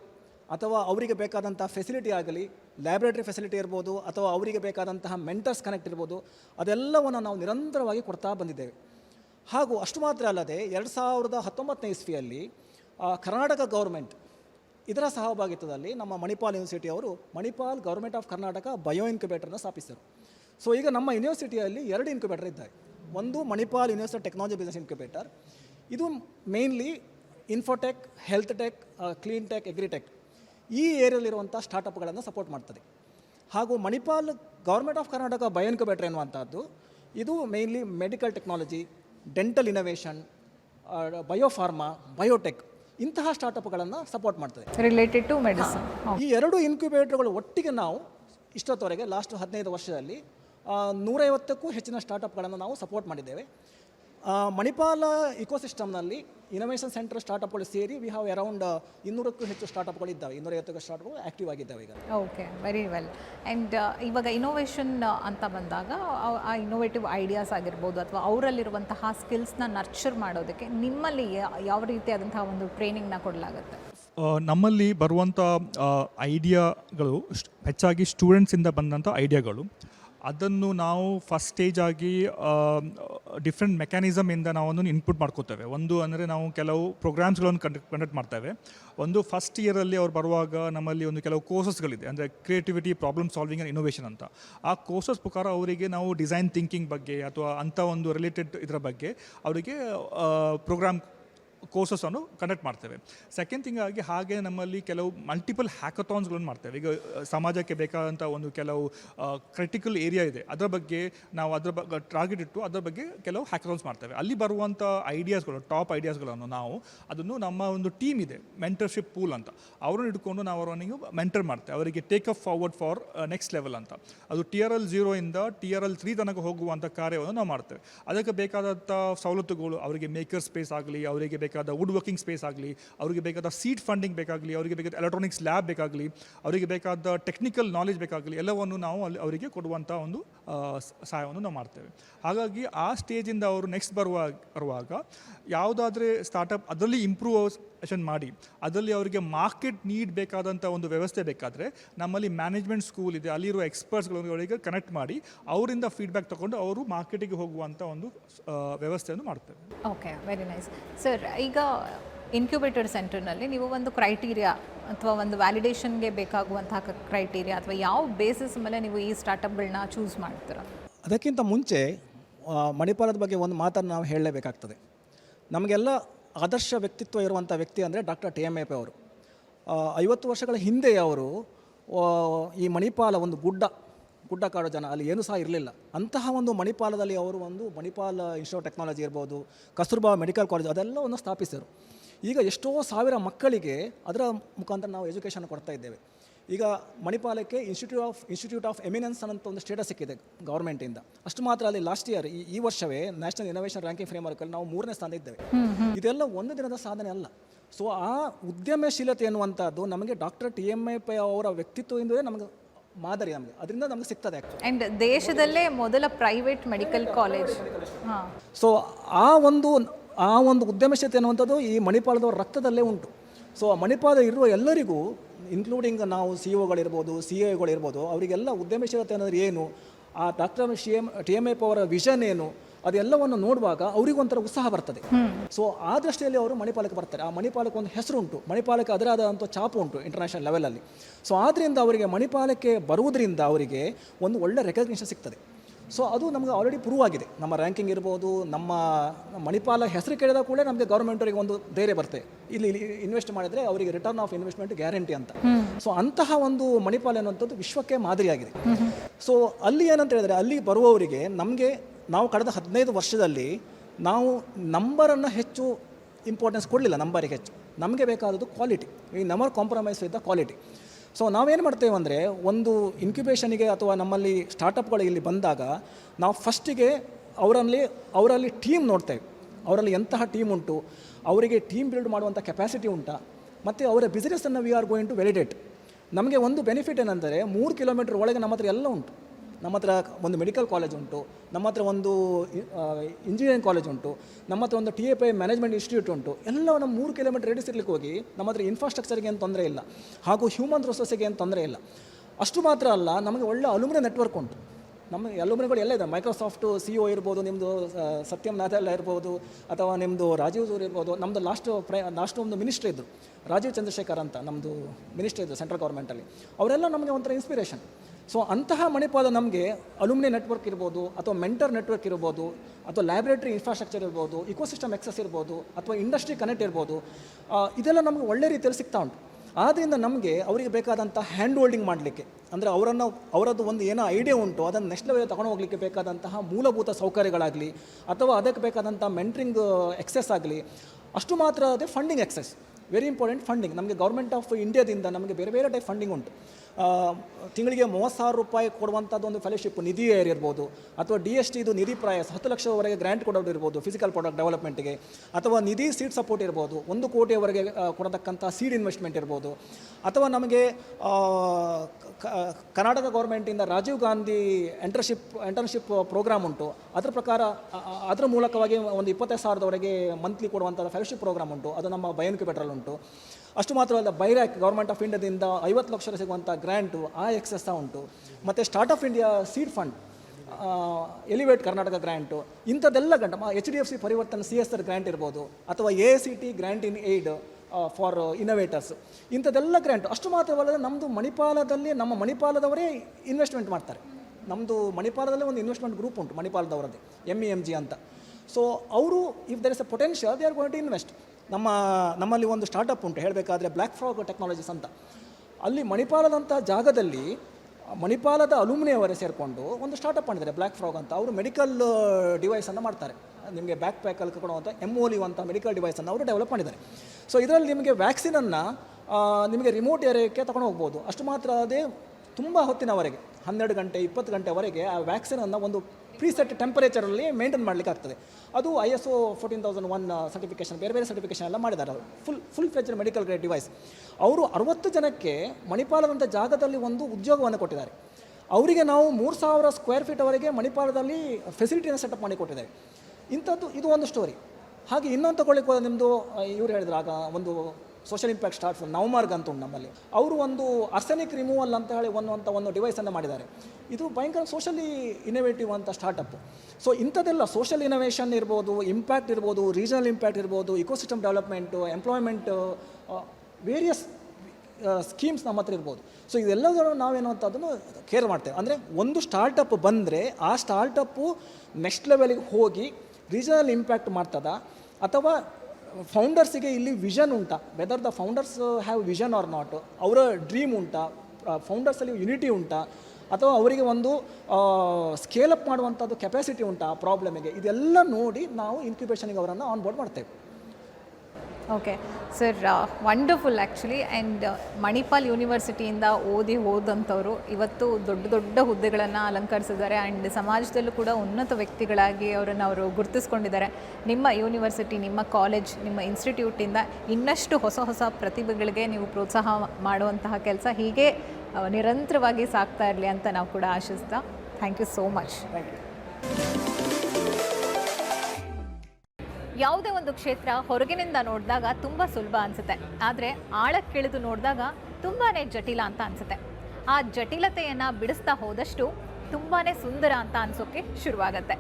ಅಥವಾ ಅವರಿಗೆ ಬೇಕಾದಂತಹ ಫೆಸಿಲಿಟಿ ಆಗಲಿ ಲ್ಯಾಬ್ರೇಟರಿ ಫೆಸಿಲಿಟಿ ಇರ್ಬೋದು, ಅಥವಾ ಅವರಿಗೆ ಬೇಕಾದಂತಹ ಮೆಂಟರ್ಸ್ ಕನೆಕ್ಟ್ ಇರ್ಬೋದು, ಅದೆಲ್ಲವನ್ನು ನಾವು ನಿರಂತರವಾಗಿ ಕೊಡ್ತಾ ಬಂದಿದ್ದೇವೆ. ಹಾಗೂ ಅಷ್ಟು ಮಾತ್ರ ಅಲ್ಲದೆ ಎರಡು ಸಾವಿರದ ಹತ್ತೊಂಬತ್ತನೇ ಇಸ್ವಿಯಲ್ಲಿ ಕರ್ನಾಟಕ ಗೌರ್ಮೆಂಟ್ ಇದರ ಸಹಭಾಗಿತ್ವದಲ್ಲಿ ನಮ್ಮ ಮಣಿಪಾಲ್ ಯೂನಿವರ್ಸಿಟಿ ಅವರು Manipal government of Karnataka bio ಇನ್ಕ್ಯುಬೇಟರ್ನ ಸ್ಥಾಪಿಸಿದರು. ಸೊ ಈಗ ನಮ್ಮ ಯೂನಿವರ್ಸಿಟಿಯಲ್ಲಿ ಎರಡು ಇನ್ಕ್ಯುಬೇಟರ್ ಇದ್ದಾವೆ. ಒಂದು Manipal university technology business incubator ಇದು mainly infotech health tech clean tech agritech ಈ ಏರಿಯಲ್ಲಿರುವಂಥ ಸ್ಟಾರ್ಟಪ್ಗಳನ್ನು ಸಪೋರ್ಟ್ ಮಾಡ್ತದೆ. ಹಾಗೂ ಮಣಿಪಾಲ್ ಗೌರ್ಮೆಂಟ್ ಆಫ್ ಕರ್ನಾಟಕ ಬಯೋ ಅನ್ನುವಂಥದ್ದು ಎನ್ನುವಂಥದ್ದು ಇದು mainly medical technology dental innovation biopharma biotech ಇಂತಹ ಸ್ಟಾರ್ಟಪ್ಗಳನ್ನು ಸಪೋರ್ಟ್ ಮಾಡ್ತದೆ. ರಿಲೇಟೆಡ್ ಟು ಮೆಡಿಸಿನ್ ಈ ಎರಡು ಇನ್ಕ್ಯುಬೇಟರ್ಗಳು ಒಟ್ಟಿಗೆ ನಾವು ಇಷ್ಟೊತ್ತವರೆಗೆ ಲಾಸ್ಟ್ ಹದಿನೈದು ವರ್ಷದಲ್ಲಿ ನೂರೈವತ್ತಕ್ಕೂ ಹೆಚ್ಚಿನ ಸ್ಟಾರ್ಟಪ್ಗಳನ್ನು ನಾವು ಸಪೋರ್ಟ್ ಮಾಡಿದ್ದೇವೆ. ಮಣಿಪಾಲ ಇಕೋಸಿಸ್ಟಮ್ನಲ್ಲಿ ಇನೋವೇಷನ್ ಸೆಂಟರ್ ಸ್ಟಾರ್ಟಪ್ಗಳು ಸೇರಿ ವಿ ಹಾವ್ ಅರೌಂಡ್ ಇನ್ನೂರಕ್ಕೂ ಹೆಚ್ಚು ಸ್ಟಾರ್ಟ್ಅಪ್ಗಳು ಇದ್ದಾವೆ. ಇನ್ನೂರೈವತ್ತಕ್ಕೂ ಸ್ಟಾರ್ಟ್ಗಳು ಆ್ಯಕ್ಟಿವ್ ಆಗಿದ್ದಾವೆ ಈಗ. ಓಕೆ ವೆರಿ ವೆಲ್ ಆ್ಯಂಡ್ ಇವಾಗ ಇನೋವೇಷನ್ ಅಂತ ಬಂದಾಗ ಆ- ಇನೋವೇಟಿವ್ ಐಡಿಯಾಸ್ ಆಗಿರ್ಬೋದು ಅಥವಾ ಅವರಲ್ಲಿರುವಂತಹ ಸ್ಕಿಲ್ಸ್ನ ನರ್ಚರ್ ಮಾಡೋದಕ್ಕೆ ನಿಮ್ಮಲ್ಲಿ ಯಾವ ಯಾವ ರೀತಿಯಾದಂತಹ ಒಂದು ಟ್ರೈನಿಂಗ್ನ ಕೊಡಲಾಗುತ್ತೆ? ನಮ್ಮಲ್ಲಿ ಬರುವಂಥ ಐಡಿಯಾಗಳು ಹೆಚ್ಚಾಗಿ ಸ್ಟೂಡೆಂಟ್ಸಿಂದ ಬಂದಂಥ ಐಡಿಯಾಗಳು ಅದನ್ನು ನಾವು ಫಸ್ಟ್ ಸ್ಟೇಜ್ ಆಗಿ ಡಿಫ್ರೆಂಟ್ ಮೆಕ್ಯಾನಿಸಮಿಂದ ನಾವು ಅದನ್ನು ಇನ್ಪುಟ್ ಮಾಡ್ಕೋತೇವೆ. ಒಂದು ಅಂದರೆ ನಾವು ಕೆಲವು ಪ್ರೋಗ್ರಾಮ್ಸ್ಗಳನ್ನು ಕಂಡಕ್ಟ್ ಕಂಡಕ್ಟ್ ಮಾಡ್ತೇವೆ. ಒಂದು ಫಸ್ಟ್ ಇಯರಲ್ಲಿ ಅವ್ರು ಬರುವಾಗ ನಮ್ಮಲ್ಲಿ ಒಂದು ಕೆಲವು ಕೋರ್ಸಸ್ಗಳಿದೆ ಅಂದರೆ creativity problem solving and innovation ಅಂತ. ಆ ಕೋರ್ಸಸ್ ಪ್ರಕಾರ ಅವರಿಗೆ ನಾವು ಡಿಸೈನ್ ಥಿಂಕಿಂಗ್ ಬಗ್ಗೆ ಅಥವಾ ಅಂಥ ಒಂದು ರಿಲೇಟೆಡ್ ಇದರ ಬಗ್ಗೆ ಅವರಿಗೆ ಪ್ರೋಗ್ರಾಮ್ ಕೋರ್ಸಸನ್ನು ಕಂಡಕ್ಟ್ ಮಾಡ್ತೇವೆ. ಸೆಕೆಂಡ್ ಥಿಂಗ್ ಆಗಿ ಹಾಗೆ ನಮ್ಮಲ್ಲಿ ಕೆಲವು ಮಲ್ಟಿಪಲ್ ಹ್ಯಾಕಥಾನ್ಸ್ಗಳನ್ನು ಮಾಡ್ತೇವೆ. ಈಗ ಸಮಾಜಕ್ಕೆ ಬೇಕಾದಂಥ ಒಂದು ಕೆಲವು ಕ್ರಿಟಿಕಲ್ ಏರಿಯಾ ಇದೆ. ಅದರ ಬಗ್ಗೆ ನಾವು ಅದರ ಬಗ್ಗೆ ಟಾರ್ಗೆಟ್ ಇಟ್ಟು ಅದರ ಬಗ್ಗೆ ಕೆಲವು ಹ್ಯಾಕಥಾನ್ಸ್ ಮಾಡ್ತೇವೆ. ಅಲ್ಲಿ ಬರುವಂಥ ಐಡಿಯಾಸ್ಗಳು ಟಾಪ್ ಐಡಿಯಾಸ್ಗಳನ್ನು ನಾವು ಅದನ್ನು ನಮ್ಮ ಒಂದು ಟೀಮ್ ಇದೆ ಮೆಂಟರ್ಶಿಪ್ ಪೂಲ್ ಅಂತ. ಅವರನ್ನು ಇಟ್ಕೊಂಡು ನಾವು ಅವರನ್ನು ಮೆಂಟರ್ ಮಾಡ್ತೇವೆ. ಅವರಿಗೆ take up forward for next level ಅಂತ. ಅದು ಟಿ ಆರ್ ಎಲ್ ಜೀರೋಯಿಂದ ಟಿ ಆರ್ ಎಲ್ ತ್ರೀ ತನಕ ಹೋಗುವಂಥ ಕಾರ್ಯವನ್ನು ನಾವು ಮಾಡ್ತೇವೆ. ಅದಕ್ಕೆ ಬೇಕಾದಂಥ ಸವಲತ್ತುಗಳು, ಅವರಿಗೆ ಮೇಕರ್ ಸ್ಪೇಸ್ ಆಗಲಿ, ಅವರಿಗೆ ಬೇಕಾದ ವುಡ್ ವರ್ಕಿಂಗ್ ಸ್ಪೇಸ್ ಆಗಲಿ, ಅವರಿಗೆ ಬೇಕಾದ ಸೀಟ್ ಫಂಡಿಂಗ್ ಬೇಕಾಗಲಿ, ಅವರಿಗೆ ಬೇಕಾದ ಎಲೆಕ್ಟ್ರಾನಿಕ್ಸ್ ಲ್ಯಾಬ್ ಬೇಕಾಗಲಿ, ಅವರಿಗೆ ಬೇಕಾದ ಟೆಕ್ನಿಕಲ್ ನಾಲೆಜ್ ಬೇಕಾಗಲಿ, ಎಲ್ಲವನ್ನು ನಾವು ಅಲ್ಲಿ ಅವರಿಗೆ ಕೊಡುವಂಥ ಒಂದು ಸಹಾಯವನ್ನು ನಾವು ಮಾಡ್ತೇವೆ. ಹಾಗಾಗಿ ಆ ಸ್ಟೇಜಿಂದ ಅವರು ನೆಕ್ಸ್ಟ್ ಬರುವ, ಬರುವಾಗ, ಯಾವುದಾದ್ರೆ ಸ್ಟಾರ್ಟಪ್ ಅದರಲ್ಲಿ ಇಂಪ್ರೂವೇಷನ್ ಮಾಡಿ ಅದರಲ್ಲಿ ಅವರಿಗೆ ಮಾರ್ಕೆಟ್ ನೀಡ್ ಬೇಕಾದಂಥ ಒಂದು ವ್ಯವಸ್ಥೆ ಬೇಕಾದರೆ ನಮ್ಮಲ್ಲಿ ಮ್ಯಾನೇಜ್ಮೆಂಟ್ ಸ್ಕೂಲ್ ಇದೆ ಅಲ್ಲಿರುವ ಎಕ್ಸ್ಪರ್ಟ್ಸ್ಗಳು ಅವರಿಗೆ ಕನೆಕ್ಟ್ ಮಾಡಿ ಅವರಿಂದ ಫೀಡ್ಬ್ಯಾಕ್ ತಗೊಂಡು ಅವರು ಮಾರ್ಕೆಟಿಗೆ ಹೋಗುವಂಥ ಒಂದು ವ್ಯವಸ್ಥೆಯನ್ನು ಮಾಡ್ತೇವೆ. ಓಕೆ ವೆರಿ ನೈಸ್ ಸರ್ ಈಗ ಇನ್ಕ್ಯುಬೇಟರ್ ಸೆಂಟರ್ನಲ್ಲಿ ನೀವು ಒಂದು ಕ್ರೈಟೀರಿಯಾ ಅಥವಾ ಒಂದು ವ್ಯಾಲಿಡೇಷನ್ಗೆ ಬೇಕಾಗುವಂತಹ ಕ್ರೈಟೀರಿಯಾ ಅಥವಾ ಯಾವ ಬೇಸಿಸ್ ಮೇಲೆ ನೀವು ಈ ಸ್ಟಾರ್ಟಪ್ಗಳನ್ನ ಚೂಸ್ ಮಾಡ್ತೀರಾ? ಅದಕ್ಕಿಂತ ಮುಂಚೆ ಮಣಿಪಾಲದ ಬಗ್ಗೆ ಒಂದು ಮಾತನ್ನು ನಾವು ಹೇಳಲೇಬೇಕಾಗ್ತದೆ. ನಮಗೆಲ್ಲ ಆದರ್ಶ ವ್ಯಕ್ತಿತ್ವ ಇರುವಂಥ ವ್ಯಕ್ತಿ ಅಂದರೆ ಡಾಕ್ಟರ್ ಟಿ ಎಂ ಅವರು. ಐವತ್ತು ವರ್ಷಗಳ ಹಿಂದೆ ಅವರು ಈ ಮಣಿಪಾಲ ಒಂದು ಗುಡ್ಡ ಗುಡ್ಡ ಕಾಡು ಜನ, ಅಲ್ಲಿ ಏನೂ ಸಹ ಇರಲಿಲ್ಲ. ಅಂತಹ ಒಂದು ಮಣಿಪಾಲದಲ್ಲಿ ಅವರು ಒಂದು ಮಣಿಪಾಲ ಇನ್ಸ್ಟಿಟ್ಯೂಟ್ ಟೆಕ್ನಾಲಜಿ ಇರ್ಬೋದು ಕಸ್ತೂರ್ಬಾ ಮೆಡಿಕಲ್ ಕಾಲೇಜ್ ಅದೆಲ್ಲವನ್ನು ಸ್ಥಾಪಿಸಿದರು. ಈಗ ಎಷ್ಟೋ ಸಾವಿರ ಮಕ್ಕಳಿಗೆ ಅದರ ಮುಖಾಂತರ ನಾವು ಎಜುಕೇಷನ್ ಕೊಡ್ತಾ ಇದ್ದೇವೆ. ಈಗ ಮಣಿಪಾಲಕ್ಕೆ institute of institute of eminence ಅಂತ ಒಂದು ಸ್ಟೇಟಸ್ ಸಿಕ್ಕಿದೆ ಗೌರ್ಮೆಂಟಿಂದ ಅಷ್ಟು ಮಾತ್ರ ಅಲ್ಲಿ ಲಾಸ್ಟ್ ಇಯರ್ ಈ ಈ ವರ್ಷವೇ ನ್ಯಾಷನಲ್ ಇನೋವೇಷನ್ ರ್ಯಾಂಕಿಂಗ್ ಫ್ರೇಮ್ವರ್ಕಲ್ಲಿ ನಾವು ಮೂರನೇ ಸ್ಥಾನ ಇದ್ದೇವೆ. ಇದೆಲ್ಲ ಒಂದು ದಿನದ ಸಾಧನೆ ಅಲ್ಲ. ಸೊ ಆ ಉದ್ಯಮಶೀಲತೆ ಎನ್ನುವಂಥದ್ದು ನಮಗೆ doctor T M I Pai ಅವರ ವ್ಯಕ್ತಿತ್ವದಿಂದಲೇ ನಮಗೆ ಮಾದರಿ ನಮಗೆ. ಅದರಿಂದ ನಮಗೆ ಸಿಗ್ತದೆ ಆ್ಯಂಡ್ ದೇಶದಲ್ಲೇ ಮೊದಲ ಪ್ರೈವೇಟ್ ಮೆಡಿಕಲ್ ಕಾಲೇಜ್ ಸೊ ಆ ಒಂದು ಆ ಒಂದು ಉದ್ಯಮಶೀಲತೆ ಅನ್ನುವಂಥದ್ದು ಈ ಮಣಿಪಾಲದವರ ರಕ್ತದಲ್ಲೇ ಉಂಟು. ಸೊ ಮಣಿಪಾಲ ಇರುವ ಎಲ್ಲರಿಗೂ ಇನ್ಕ್ಲೂಡಿಂಗ್ ನಾವು ಸಿ ಒಗಳಿರ್ಬೋದು ಸಿ ಎಗಳಿರ್ಬೋದು ಅವರಿಗೆಲ್ಲ ಉದ್ಯಮಶೀಲತೆ ಅನ್ನೋದು ಏನು ಆ doctor C M T M F ಅವರ ವಿಷನ್ ಏನು ಅದೆಲ್ಲವನ್ನು ನೋಡುವಾಗ ಅವರಿಗೊಂಥರ ಉತ್ಸಾಹ ಬರ್ತದೆ. ಸೊ ಆ ದೃಷ್ಟಿಯಲ್ಲಿ ಅವರು ಮಣಿಪಾಲಕ್ಕೆ ಬರ್ತಾರೆ. ಆ ಮಣಿಪಾಲಕ್ಕೆ ಒಂದು ಹೆಸರು ಉಂಟು ಮಣಿಪಾಲಕ್ಕೆ ಅದರಾದಂಥ ಚಾಪು ಉಂಟು ಇಂಟರ್ನ್ಯಾಷನಲ್ ಲೆವೆಲಲ್ಲಿ ಸೊ ಆದ್ದರಿಂದ ಅವರಿಗೆ ಮಣಿಪಾಲಕ್ಕೆ ಬರುವುದರಿಂದ ಅವರಿಗೆ ಒಂದು ಒಳ್ಳೆ ರೆಕಗ್ನಿಷನ್ ಸಿಗ್ತದೆ. ಸೊ ಅದು ನಮಗೆ ಆಲ್ರೆಡಿ ಪ್ರೂವ್ ಆಗಿದೆ. ನಮ್ಮ ರ್ಯಾಂಕಿಂಗ್ ಇರ್ಬೋದು ನಮ್ಮ ಮಣಿಪಾಲ ಹೆಸರು ಕೇಳಿದ ಕೂಡ ನಮಗೆ ಗೌರ್ಮೆಂಟವರಿಗೆ ಒಂದು ಧೈರ್ಯ ಬರುತ್ತೆ. ಇಲ್ಲಿ ಇನ್ವೆಸ್ಟ್ ಮಾಡಿದರೆ ಅವರಿಗೆ ರಿಟರ್ನ್ ಆಫ್ ಇನ್ವೆಸ್ಟ್ಮೆಂಟ್ ಗ್ಯಾರಂಟಿ ಅಂತ. ಸೊ ಅಂತಹ ಒಂದು ಮಣಿಪಾಲ ಅನ್ನುವಂಥದ್ದು ವಿಶ್ವಕ್ಕೆ ಮಾದರಿಯಾಗಿದೆ. ಸೊ ಅಲ್ಲಿ ಏನಂತ ಹೇಳಿದ್ರೆ ಅಲ್ಲಿ ಬರುವವರಿಗೆ ನಮಗೆ ನಾವು ಕಳೆದ ಹದಿನೈದು ವರ್ಷದಲ್ಲಿ ನಾವು ನಂಬರನ್ನು ಹೆಚ್ಚು ಇಂಪಾರ್ಟೆನ್ಸ್ ಕೊಡಲಿಲ್ಲ ನಂಬರಿಗೆ ಹೆಚ್ಚು. ನಮಗೆ ಬೇಕಾದದ್ದು ಕ್ವಾಲಿಟಿ ಈ number compromise with the quality so ನಾವೇನು ಮಾಡ್ತೇವೆ ಅಂದರೆ ಒಂದು ಇನ್ಕ್ಯುಬೇಷನಿಗೆ ಅಥವಾ ನಮ್ಮಲ್ಲಿ ಸ್ಟಾರ್ಟಪ್ಗಳು ಇಲ್ಲಿ ಬಂದಾಗ ನಾವು ಫಸ್ಟಿಗೆ ಅವರಲ್ಲಿ ಅವರಲ್ಲಿ ಟೀಮ್ ನೋಡ್ತೇವೆ. ಅವರಲ್ಲಿ ಎಂತಹ ಟೀಮ್ ಉಂಟು, ಅವರಿಗೆ ಟೀಮ್ ಬಿಲ್ಡ್ ಮಾಡುವಂಥ ಕೆಪಾಸಿಟಿ ಉಂಟಾ, ಮತ್ತು ಅವರ ಬಿಸ್ನೆಸ್ಸನ್ನು we are going to validate ನಮಗೆ ಒಂದು ಬೆನಿಫಿಟ್ ಏನಂದರೆ ಮೂರು ಕಿಲೋಮೀಟರ್ ಒಳಗೆ ನಮ್ಮ ಹತ್ರ ಎಲ್ಲ ಉಂಟು. ನಮ್ಮ ಹತ್ರ ಒಂದು ಮೆಡಿಕಲ್ ಕಾಲೇಜ್ ಉಂಟು, ನಮ್ಮ ಹತ್ರ ಒಂದು ಇಂಜಿನಿಯರಿಂಗ್ ಕಾಲೇಜ್ ಉಂಟು, ನಮ್ಮ ಹತ್ರ ಒಂದು T A Pai management institute ಉಂಟು ಎಲ್ಲ ನಮ್ಮ ಮೂರು ಕಿಲೋಮೀಟರ್ ರೇಡಿಯಸ್ ಇರಲಿಕ್ಕೆ ಹೋಗಿ ನಮ್ಮ ಹತ್ರ ಇನ್ಫ್ರಾಸ್ಟ್ರಕ್ಚರ್ಗೆ ಏನು ತೊಂದರೆ ಇಲ್ಲ, ಹಾಗೂ ಹ್ಯೂಮನ್ ರಿಸೋರ್ಸಿಗೆ ಏನು ತೊಂದರೆ ಇಲ್ಲ. ಅಷ್ಟು ಮಾತ್ರ ಅಲ್ಲ, ನಮಗೆ ಒಳ್ಳೆ ಅಲುಮಿನಿ ನೆಟ್ವರ್ಕ್ ಉಂಟು. ನಮ್ಮ ಅಲುಮಿನಿಗಳು ಎಲ್ಲ ಇದೆ ಮೈಕ್ರೋಸಾಫ್ಟು ಸಿ ಒ ಇರ್ಬೋದು ನಿಮ್ಮದು ಸತ್ಯಂ ನಾಥೆಲ್ಲ ಇರ್ಬೋದು, ಅಥವಾ ನಿಮ್ಮದು ರಾಜೀವ್ ಜೋರ್ ಇರ್ಬೋದು ನಮ್ಮದು ಲಾಸ್ಟ್ ಪ್ರೈ ಲಾಸ್ಟ್ ಒಂದು ಮಿನಿಸ್ಟ್ರ್ ಇದ್ದರು ರಾಜೀವ್ ಚಂದ್ರಶೇಖರ್ ಅಂತ ನಮ್ಮದು ಮಿನಿಸ್ಟ್ರ್ ಇದ್ದರು ಸೆಂಟ್ರಲ್ ಗೌರ್ಮೆಂಟಲ್ಲಿ ಅವರೆಲ್ಲ ನಮಗೆ ಒಂಥರ ಇನ್ಸ್ಪಿರೇಷನ್ ಸೊ ಅಂತಹ ಮಣಿಪಾಲ ನಮಗೆ ಅಲುಮಿನಿ ನೆಟ್ವರ್ಕ್ ಇರ್ಬೋದು, ಅಥವಾ ಮೆಂಟರ್ ನೆಟ್ವರ್ಕ್ ಇರ್ಬೋದು, ಅಥವಾ ಲ್ಯಾಬ್ರೇಟರಿ ಇನ್ಫ್ರಾಸ್ಟ್ರಕ್ಚರ್ ಇರ್ಬೋದು ಇಕೋಸಿಸ್ಟಮ್ ಎಕ್ಸಸ್ ಇರ್ಬೋದು, ಅಥವಾ ಇಂಡಸ್ಟ್ರಿ ಕನೆಕ್ಟ್ ಇರ್ಬೋದು ಇದೆಲ್ಲ ನಮಗೆ ಒಳ್ಳೆ ರೀತಿಯಲ್ಲಿ ಸಿಗ್ತಾ ಉಂಟು. ಆದ್ದರಿಂದ ನಮಗೆ ಅವರಿಗೆ ಬೇಕಾದಂಥ ಹ್ಯಾಂಡ್ ಹೋಲ್ಡಿಂಗ್ ಮಾಡಲಿಕ್ಕೆ, ಅಂದರೆ ಅವರನ್ನು, ಅವರದ್ದು ಒಂದು ಏನೋ ಐಡಿಯಾ ಉಂಟು, ಅದನ್ನು ನೆಕ್ಸ್ಟ್ ಲೆವೆಲ್ ತಗೊಂಡು ಹೋಗಲಿಕ್ಕೆ ಬೇಕಾದಂತಹ ಮೂಲಭೂತ ಸೌಕರ್ಯಗಳಾಗಲಿ, ಅಥವಾ ಅದಕ್ಕೆ ಬೇಕಾದಂಥ ಮೆಂಟ್ರಿಂಗ್ ಎಕ್ಸೆಸ್ ಆಗಲಿ, ಅಷ್ಟು ಮಾತ್ರ ಅದೇ funding access very important funding ನಮಗೆ ಗೌರ್ಮೆಂಟ್ ಆಫ್ ಇಂಡಿಯಾದಿಂದ ನಮಗೆ ಬೇರೆ ಬೇರೆ ಟೈಪ್ ಫಂಡಿಂಗ್ ಉಂಟು. ತಿಂಗಳಿಗೆ ಮೂವತ್ತು ಸಾವಿರ ರೂಪಾಯಿ ಕೊಡುವಂಥದ್ದು ಒಂದು ಫೆಲೋಶಿಪ್ ನಿಧಿ ಏರ್ ಇರ್ಬೋದು, ಅಥವಾ ಡಿ ಎಸ್ ಟಿದು ನಿಧಿ ಪ್ರಯಾಸ, ಹತ್ತು ಲಕ್ಷದವರೆಗೆ ಗ್ರ್ಯಾಂಟ್ ಕೊಡೋದು ಇರ್ಬೋದು ಫಿಸಿಕಲ್ ಪ್ರಾಡಕ್ಟ್ ಡೆವಲಪ್ಮೆಂಟ್ಗೆ ಅಥವಾ ನಿಧಿ ಸೀಡ್ ಸಪೋರ್ಟ್ ಇರ್ಬೋದು, ಒಂದು ಕೋಟಿಯವರೆಗೆ ಕೊಡತಕ್ಕಂಥ ಸೀಡ್ ಇನ್ವೆಸ್ಟ್ಮೆಂಟ್ ಇರ್ಬೋದು. ಅಥವಾ ನಮಗೆ ಕರ್ನಾಟಕ ಗೌರ್ಮೆಂಟಿಂದ ರಾಜೀವ್ ಗಾಂಧಿ ಎಂಟರ್ಶಿಪ್ ಎಂಟರ್ನ್ಶಿಪ್ ಪ್ರೋಗ್ರಾಮ್ ಉಂಟು. ಅದರ ಪ್ರಕಾರ ಅದರ ಮೂಲಕವಾಗಿ ಒಂದು ಇಪ್ಪತ್ತೈದು ಸಾವಿರದವರೆಗೆ ಮಂತ್ಲಿ ಕೊಡುವಂಥ ಫೆಲೋಶಿಪ್ ಪ್ರೋಗ್ರಾಮ್ ಉಂಟು. ಅದು ನಮ್ಮ ಬಯನ್ ಪೆಟ್ರೋಲ್ ಉಂಟು. ಅಷ್ಟು ಮಾತ್ರವಲ್ಲ ಬೈರ್ಯಾಕ್ ಗೌರ್ಮೆಂಟ್ ಆಫ್ ಇಂಡಿಯಾದಿಂದ ಐವತ್ತು ಲಕ್ಷ ಸಿಗುವಂಥ ಗ್ರ್ಯಾಂಟು ಆ ಎಕ್ಸಸ್ ಸಹ ಉಂಟು. ಮತ್ತು start of India seed fund elevate Karnataka grant ಇಂಥದ್ದೆಲ್ಲ ಗಂಟ ಎಚ್ ಡಿ ಎಫ್ ಸಿ ಪರಿವರ್ತನೆ ಸಿ ಎಸ್ ಆರ್ ಗ್ರ್ಯಾಂಟ್ ಇರ್ಬೋದು, ಅಥವಾ A C T grant in aid for innovators ಇಂಥದ್ದೆಲ್ಲ ಗ್ರ್ಯಾಂಟ್ ಅಷ್ಟು ಮಾತ್ರವಲ್ಲದೆ ನಮ್ಮದು ಮಣಿಪಾಲದಲ್ಲಿ, ನಮ್ಮ ಮಣಿಪಾಲದವರೇ ಇನ್ವೆಸ್ಟ್ಮೆಂಟ್ ಮಾಡ್ತಾರೆ. ನಮ್ಮದು ಮಣಿಪಾಲದಲ್ಲೇ ಒಂದು ಇನ್ವೆಸ್ಟ್ಮೆಂಟ್ ಗ್ರೂಪ್ ಉಂಟು ಮಣಿಪಾಲದವರದ್ದೇ ಎಂ ಇ ಎಂ ಜಿ ಅಂತ. ಸೊ ಅವರು if there is a potential they are going to invest ನಮ್ಮ, ನಮ್ಮಲ್ಲಿ ಒಂದು ಸ್ಟಾರ್ಟಪ್ ಉಂಟು, ಹೇಳಬೇಕಾದ್ರೆ ಬ್ಲ್ಯಾಕ್ ಫ್ರಾಗ್ ಟೆಕ್ನಾಲಜೀಸ್ ಅಂತ. ಅಲ್ಲಿ ಮಣಿಪಾಲದಂಥ ಜಾಗದಲ್ಲಿ, ಮಣಿಪಾಲದ ಅಲುಮಿನಿಯವರೇ ಸೇರಿಕೊಂಡು ಒಂದು ಸ್ಟಾರ್ಟಪ್ ಮಾಡಿದ್ದಾರೆ ಬ್ಲ್ಯಾಕ್ ಫ್ರಾಗ್ ಅಂತ. ಅವರು ಮೆಡಿಕಲ್ ಡಿವೈಸನ್ನು ಮಾಡ್ತಾರೆ. ನಿಮಗೆ ಬ್ಯಾಕ್ ಪ್ಯಾಕಲ್ಲಿ ಕೊಡುವಂಥ ಎಮ್ಮೋಲಿ ಅಂತ ಮೆಡಿಕಲ್ ಡಿವೈಸನ್ನು ಅವರು ಡೆವಲಪ್ ಮಾಡಿದ್ದಾರೆ. ಸೊ ಇದರಲ್ಲಿ ನಿಮಗೆ ವ್ಯಾಕ್ಸಿನನ್ನು ನಿಮಗೆ ರಿಮೋಟ್ ಏರಿಯಾಕ್ಕೆ ತಗೊಂಡು ಹೋಗ್ಬೋದು ಅಷ್ಟು ಮಾತ್ರ ಅದೇ ತುಂಬ ಹೊತ್ತಿನವರೆಗೆ, ಹನ್ನೆರಡು ಗಂಟೆ, ಇಪ್ಪತ್ತು ಗಂಟೆವರೆಗೆ ಆ ವ್ಯಾಕ್ಸಿನನ್ನು ಒಂದು ಪ್ರೀಸೆಟ್ ಟೆಂಪರೇಚರಲ್ಲಿ ಮೇಂಟೈನ್ ಮಾಡಲಿಕ್ಕೆ ಆಗ್ತದೆ. ಅದು I S O fourteen thousand one certification ಬೇರೆ ಬೇರೆ ಸರ್ಟಿಫಿಕೇಷನ್ ಎಲ್ಲ ಮಾಡಿದ್ದಾರೆ ಅವರು. Full full fledge medical grade device ಅವರು ಅರವತ್ತು ಜನಕ್ಕೆ ಮಣಿಪಾಲದಂಥ ಜಾಗದಲ್ಲಿ ಒಂದು ಉದ್ಯೋಗವನ್ನು ಕೊಟ್ಟಿದ್ದಾರೆ. ಅವರಿಗೆ ನಾವು ಮೂರು ಸಾವಿರ ಸ್ಕ್ವೇರ್ ಫೀಟ್ವರೆಗೆ ಮಣಿಪಾಲದಲ್ಲಿ ಫೆಸಿಲಿಟಿನ ಸೆಟಪ್ ಮಾಡಿ ಕೊಟ್ಟಿದ್ದಾರೆ ಇಂಥದ್ದು ಇದು ಒಂದು ಸ್ಟೋರಿ ಹಾಗೆ ಇನ್ನೊಂದು ತಗೊಳ್ಳಿಕ್ಕೆ ಹೋದ ನಿಮ್ಮದು ಇವ್ರು ಹೇಳಿದ್ರು, ಆಗ ಒಂದು ಸೋಷಿಯಲ್ ಇಂಪ್ಯಾಕ್ಟ್ ಸ್ಟಾರ್ಟ್ಸ್ ನವಮಾರ್ಗ್ ಅಂತ ಉಂಟು ನಮ್ಮಲ್ಲಿ. ಅವರು ಒಂದು ಅರ್ಸೆನಿಕ್ ರಿಮೂವಲ್ ಅಂತ ಹೇಳಿ ಒಂದು ಅಂತ ಒಂದು ಡಿವೈಸನ್ನು ಮಾಡಿದ್ದಾರೆ. ಇದು ಭಯಂಕರ ಸೋಷಲಿ ಇನೋವೇಟಿವ್ ಅಂತ ಸ್ಟಾರ್ಟಪ್ ಸೊ ಇಂಥದ್ದೆಲ್ಲ ಸೋಷಲ್ ಇನೋವೇಷನ್ ಇರ್ಬೋದು ಇಂಪ್ಯಾಕ್ಟ್ ಇರ್ಬೋದು ರೀಜನಲ್ ಇಂಪ್ಯಾಕ್ಟ್ ಇರ್ಬೋದು ecosystem development employment various schemes ನಮ್ಮ ಹತ್ರ ಇರ್ಬೋದು. ಸೊ ಇದೆಲ್ಲದನ್ನು ನಾವೇನು ಅಂತ ಅದನ್ನು ಕೇರ್ ಮಾಡ್ತೇವೆ. ಅಂದರೆ ಒಂದು ಸ್ಟಾರ್ಟಪ್ ಬಂದರೆ ಆ ಸ್ಟಾರ್ಟಪ್ಪು ನೆಕ್ಸ್ಟ್ ಲೆವೆಲಿಗೆ ಹೋಗಿ ರೀಜನಲ್ ಇಂಪ್ಯಾಕ್ಟ್ ಮಾಡ್ತದ? ಅಥವಾ ಫೌಂಡರ್ಸಿಗೆ ಇಲ್ಲಿ ವಿಷನ್ ಉಂಟಾ. Whether the founders have vision or not ಅವರ ಡ್ರೀಮ್ ಉಂಟಾ ಫೌಂಡರ್ಸಲ್ಲಿ ಯುನಿಟಿ ಉಂಟಾ, ಅಥವಾ ಅವರಿಗೆ ಒಂದು ಸ್ಕೇಲ್ ಅಪ್ ಮಾಡುವಂಥದ್ದು ಕೆಪಾಸಿಟಿ ಉಂಟಾ ಆ ಪ್ರಾಬ್ಲಮಿಗೆ ಇದೆಲ್ಲ ನೋಡಿ ನಾವು ಇನ್ಕ್ಯುಬೇಷನ್ಗೆ ಅವರನ್ನು ಆನ್ ಬೋರ್ಡ್ ಮಾಡ್ತೇವೆ. Okay sir wonderful actually and Manipal ಯೂನಿವರ್ಸಿಟಿಯಿಂದ ಓದಿ ಹೋದಂಥವರು ಇವತ್ತು ದೊಡ್ಡ ದೊಡ್ಡ ಹುದ್ದೆಗಳನ್ನು ಅಲಂಕರಿಸಿದ್ದಾರೆ. ಆ್ಯಂಡ್ ಸಮಾಜದಲ್ಲೂ ಕೂಡ ಉನ್ನತ ವ್ಯಕ್ತಿಗಳಾಗಿ ಅವರನ್ನು ಅವರು ಗುರುತಿಸ್ಕೊಂಡಿದ್ದಾರೆ. ನಿಮ್ಮ ಯೂನಿವರ್ಸಿಟಿ ನಿಮ್ಮ ಕಾಲೇಜ್ ನಿಮ್ಮ ಇನ್ಸ್ಟಿಟ್ಯೂಟಿಂದ ಇನ್ನಷ್ಟು ಹೊಸ ಹೊಸ ಪ್ರತಿಭೆಗಳಿಗೆ ನೀವು ಪ್ರೋತ್ಸಾಹ ಮಾಡುವಂತಹ ಕೆಲಸ ಹೀಗೆ ನಿರಂತರವಾಗಿ ಸಾಕ್ತಾ ಇರಲಿ ಅಂತ ನಾವು ಕೂಡ ಆಶಿಸ್ತಾ. Thank you so much thank you ಯಾವುದೇ ಒಂದು ಕ್ಷೇತ್ರ ಹೊರಗಿನಿಂದ ನೋಡಿದಾಗ ತುಂಬ ಸುಲಭ ಅನಿಸುತ್ತೆ. ಆದರೆ ಆಳಕ್ಕಿಳಿದು ನೋಡಿದಾಗ ತುಂಬಾ ಜಟಿಲ ಅಂತ ಅನಿಸುತ್ತೆ. ಆ ಜಟಿಲತೆಯನ್ನು ಬಿಡಿಸ್ತಾ ಹೋದಷ್ಟು ತುಂಬಾ ಸುಂದರ ಅಂತ ಅನಿಸೋಕ್ಕೆ ಶುರುವಾಗತ್ತೆ.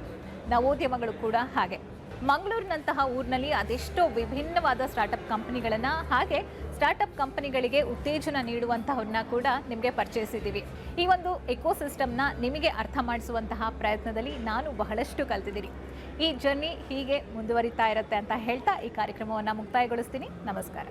ನವೋದ್ಯಮಗಳು ಕೂಡ ಹಾಗೆ. ಮಂಗಳೂರಿನಂತಹ ಊರಿನಲ್ಲಿ ಅದೆಷ್ಟೋ ವಿಭಿನ್ನವಾದ ಸ್ಟಾರ್ಟಪ್ ಕಂಪನಿಗಳನ್ನು ಹಾಗೆ ಸ್ಟಾರ್ಟಪ್ ಕಂಪನಿಗಳಿಗೆ ಉತ್ತೇಜನ ನೀಡುವಂತಹವ್ರನ್ನ ಕೂಡ ನಿಮಗೆ ಪರಿಚಯಿಸಿದ್ದೀವಿ. ಈ ಒಂದು ಎಕೋಸಿಸ್ಟಮ್ನ ನಿಮಗೆ ಅರ್ಥ ಮಾಡಿಸುವಂತಹ ಪ್ರಯತ್ನದಲ್ಲಿ ನಾನು ಬಹಳಷ್ಟು ಕಲ್ತಿದ್ದೀನಿ. ಈ ಜರ್ನಿ ಹೀಗೆ ಮುಂದುವರಿತಾ ಇರುತ್ತೆ ಅಂತ ಹೇಳ್ತಾ ಈ ಕಾರ್ಯಕ್ರಮವನ್ನು ಮುಕ್ತಾಯಗೊಳಿಸ್ತೀನಿ. ನಮಸ್ಕಾರ.